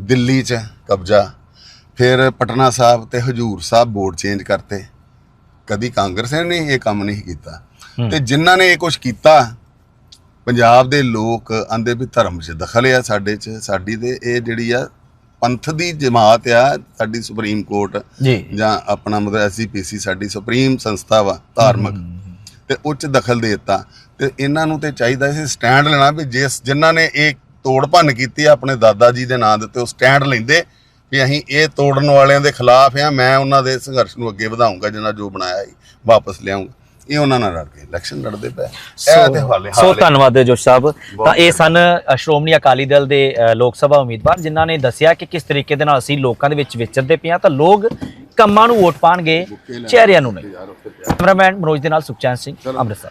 ਦਿੱਲੀ 'ਚ ਕਬਜ਼ਾ ਫਿਰ ਪਟਨਾ ਸਾਹਿਬ ਤੇ ਹਜੂਰ ਸਾਹਿਬ ਬੋਰਡ ਚੇਂਜ ਕਰਤੇ। ਕਦੀ ਕਾਂਗਰਸ ਨੇ ਇਹ ਕੰਮ ਨਹੀਂ ਕੀਤਾ। ਤੇ ਜਿਨ੍ਹਾਂ ਨੇ ਇਹ ਕੁਝ ਕੀਤਾ ਪੰਜਾਬ ਦੇ ਲੋਕ ਆਂਦੇ ਵੀ ਧਰਮ 'ਚ ਦਖਲ ਆ ਸਾਡੇ 'ਚ ਸਾਡੀ ਤੇ ਇਹ ਜਿਹੜੀ ਆ ਪੰਥ ਦੀ ਜਮਾਤ ਆ ਸਾਡੀ ਸੁਪਰੀਮ ਕੋਰਟ ਜੀ। ਆਪਣਾ ਮਤਲਬ ਐਸਜੀਪੀਸੀ ਸਾਡੀ ਸੁਪਰੀਮ ਸੰਸਥਾ ਵਾ ਧਾਰਮਿਕ। ਤੇ ਉੱਚ ਦਖਲ ਦੇ ਦਿੱਤਾ। ਤੇ ਇਹਨਾਂ ਨੂੰ ਤੇ ਚਾਹੀਦਾ ਸੀ ਸਟੈਂਡ ਲੈਣਾ ਵੀ ਜਿਸ ਜਿਨ੍ਹਾਂ ਨੇ ਇਹ ਤੋੜ ਭੰਨ ਕੀਤੀ ਆਪਣੇ ਦਾਦਾ ਜੀ ਦੇ ਨਾਂ ਦੇ ਉੱਤੇ ਉਹ ਸਟੈਂਡ ਲੈਂਦੇ ਵੀ ਅਸੀਂ ਇਹ ਤੋੜਨ ਵਾਲਿਆਂ ਦੇ ਖਿਲਾਫ ਆ ਮੈਂ ਉਹਨਾਂ ਦੇ ਸੰਘਰਸ਼ ਨੂੰ ਅੱਗੇ ਵਧਾਉਂਗਾ ਜਿੰਨਾ ਜੋ ਬਣਾਇਆ ਸੀ ਵਾਪਸ ਲਿਆਉਂਗਾ ਇਹ ਉਹਨਾਂ ਨਾਲ ਰਲ ਕੇ ਇਲੈਕਸ਼ਨ ਲੜਦੇ ਪਏ ਇਹ ਤੇ ਹਾਲੇ ਸੋ ਧੰਨਵਾਦ ਜੋਸ਼ ਸਾਹਿਬ। ਤਾਂ ਇਹ ਸਨ ਸ਼੍ਰੋਮਣੀ ਅਕਾਲੀ ਦਲ ਦੇ ਲੋਕ ਸਭਾ ਉਮੀਦਵਾਰ ਜਿਨ੍ਹਾਂ ਨੇ ਦੱਸਿਆ ਕਿ ਕਿਸ ਤਰੀਕੇ ਦੇ ਨਾਲ ਅਸੀਂ ਲੋਕਾਂ ਦੇ ਵਿੱਚ ਵਿਚਰਦੇ ਪਏ ਹਾਂ ਤਾਂ ਲੋਕ ਕੰਮਾਂ ਨੂੰ ਵੋਟ ਪਾਣਗੇ ਚਿਹਰਿਆਂ ਨੂੰ ਨਹੀਂ। ਕੈਮਰਾਮੈਨ ਮਨੋਜ ਦੇ ਨਾਲ ਸੁਖਚੈਨ ਸਿੰਘ ਅੰਮ੍ਰਿਤਸਰ।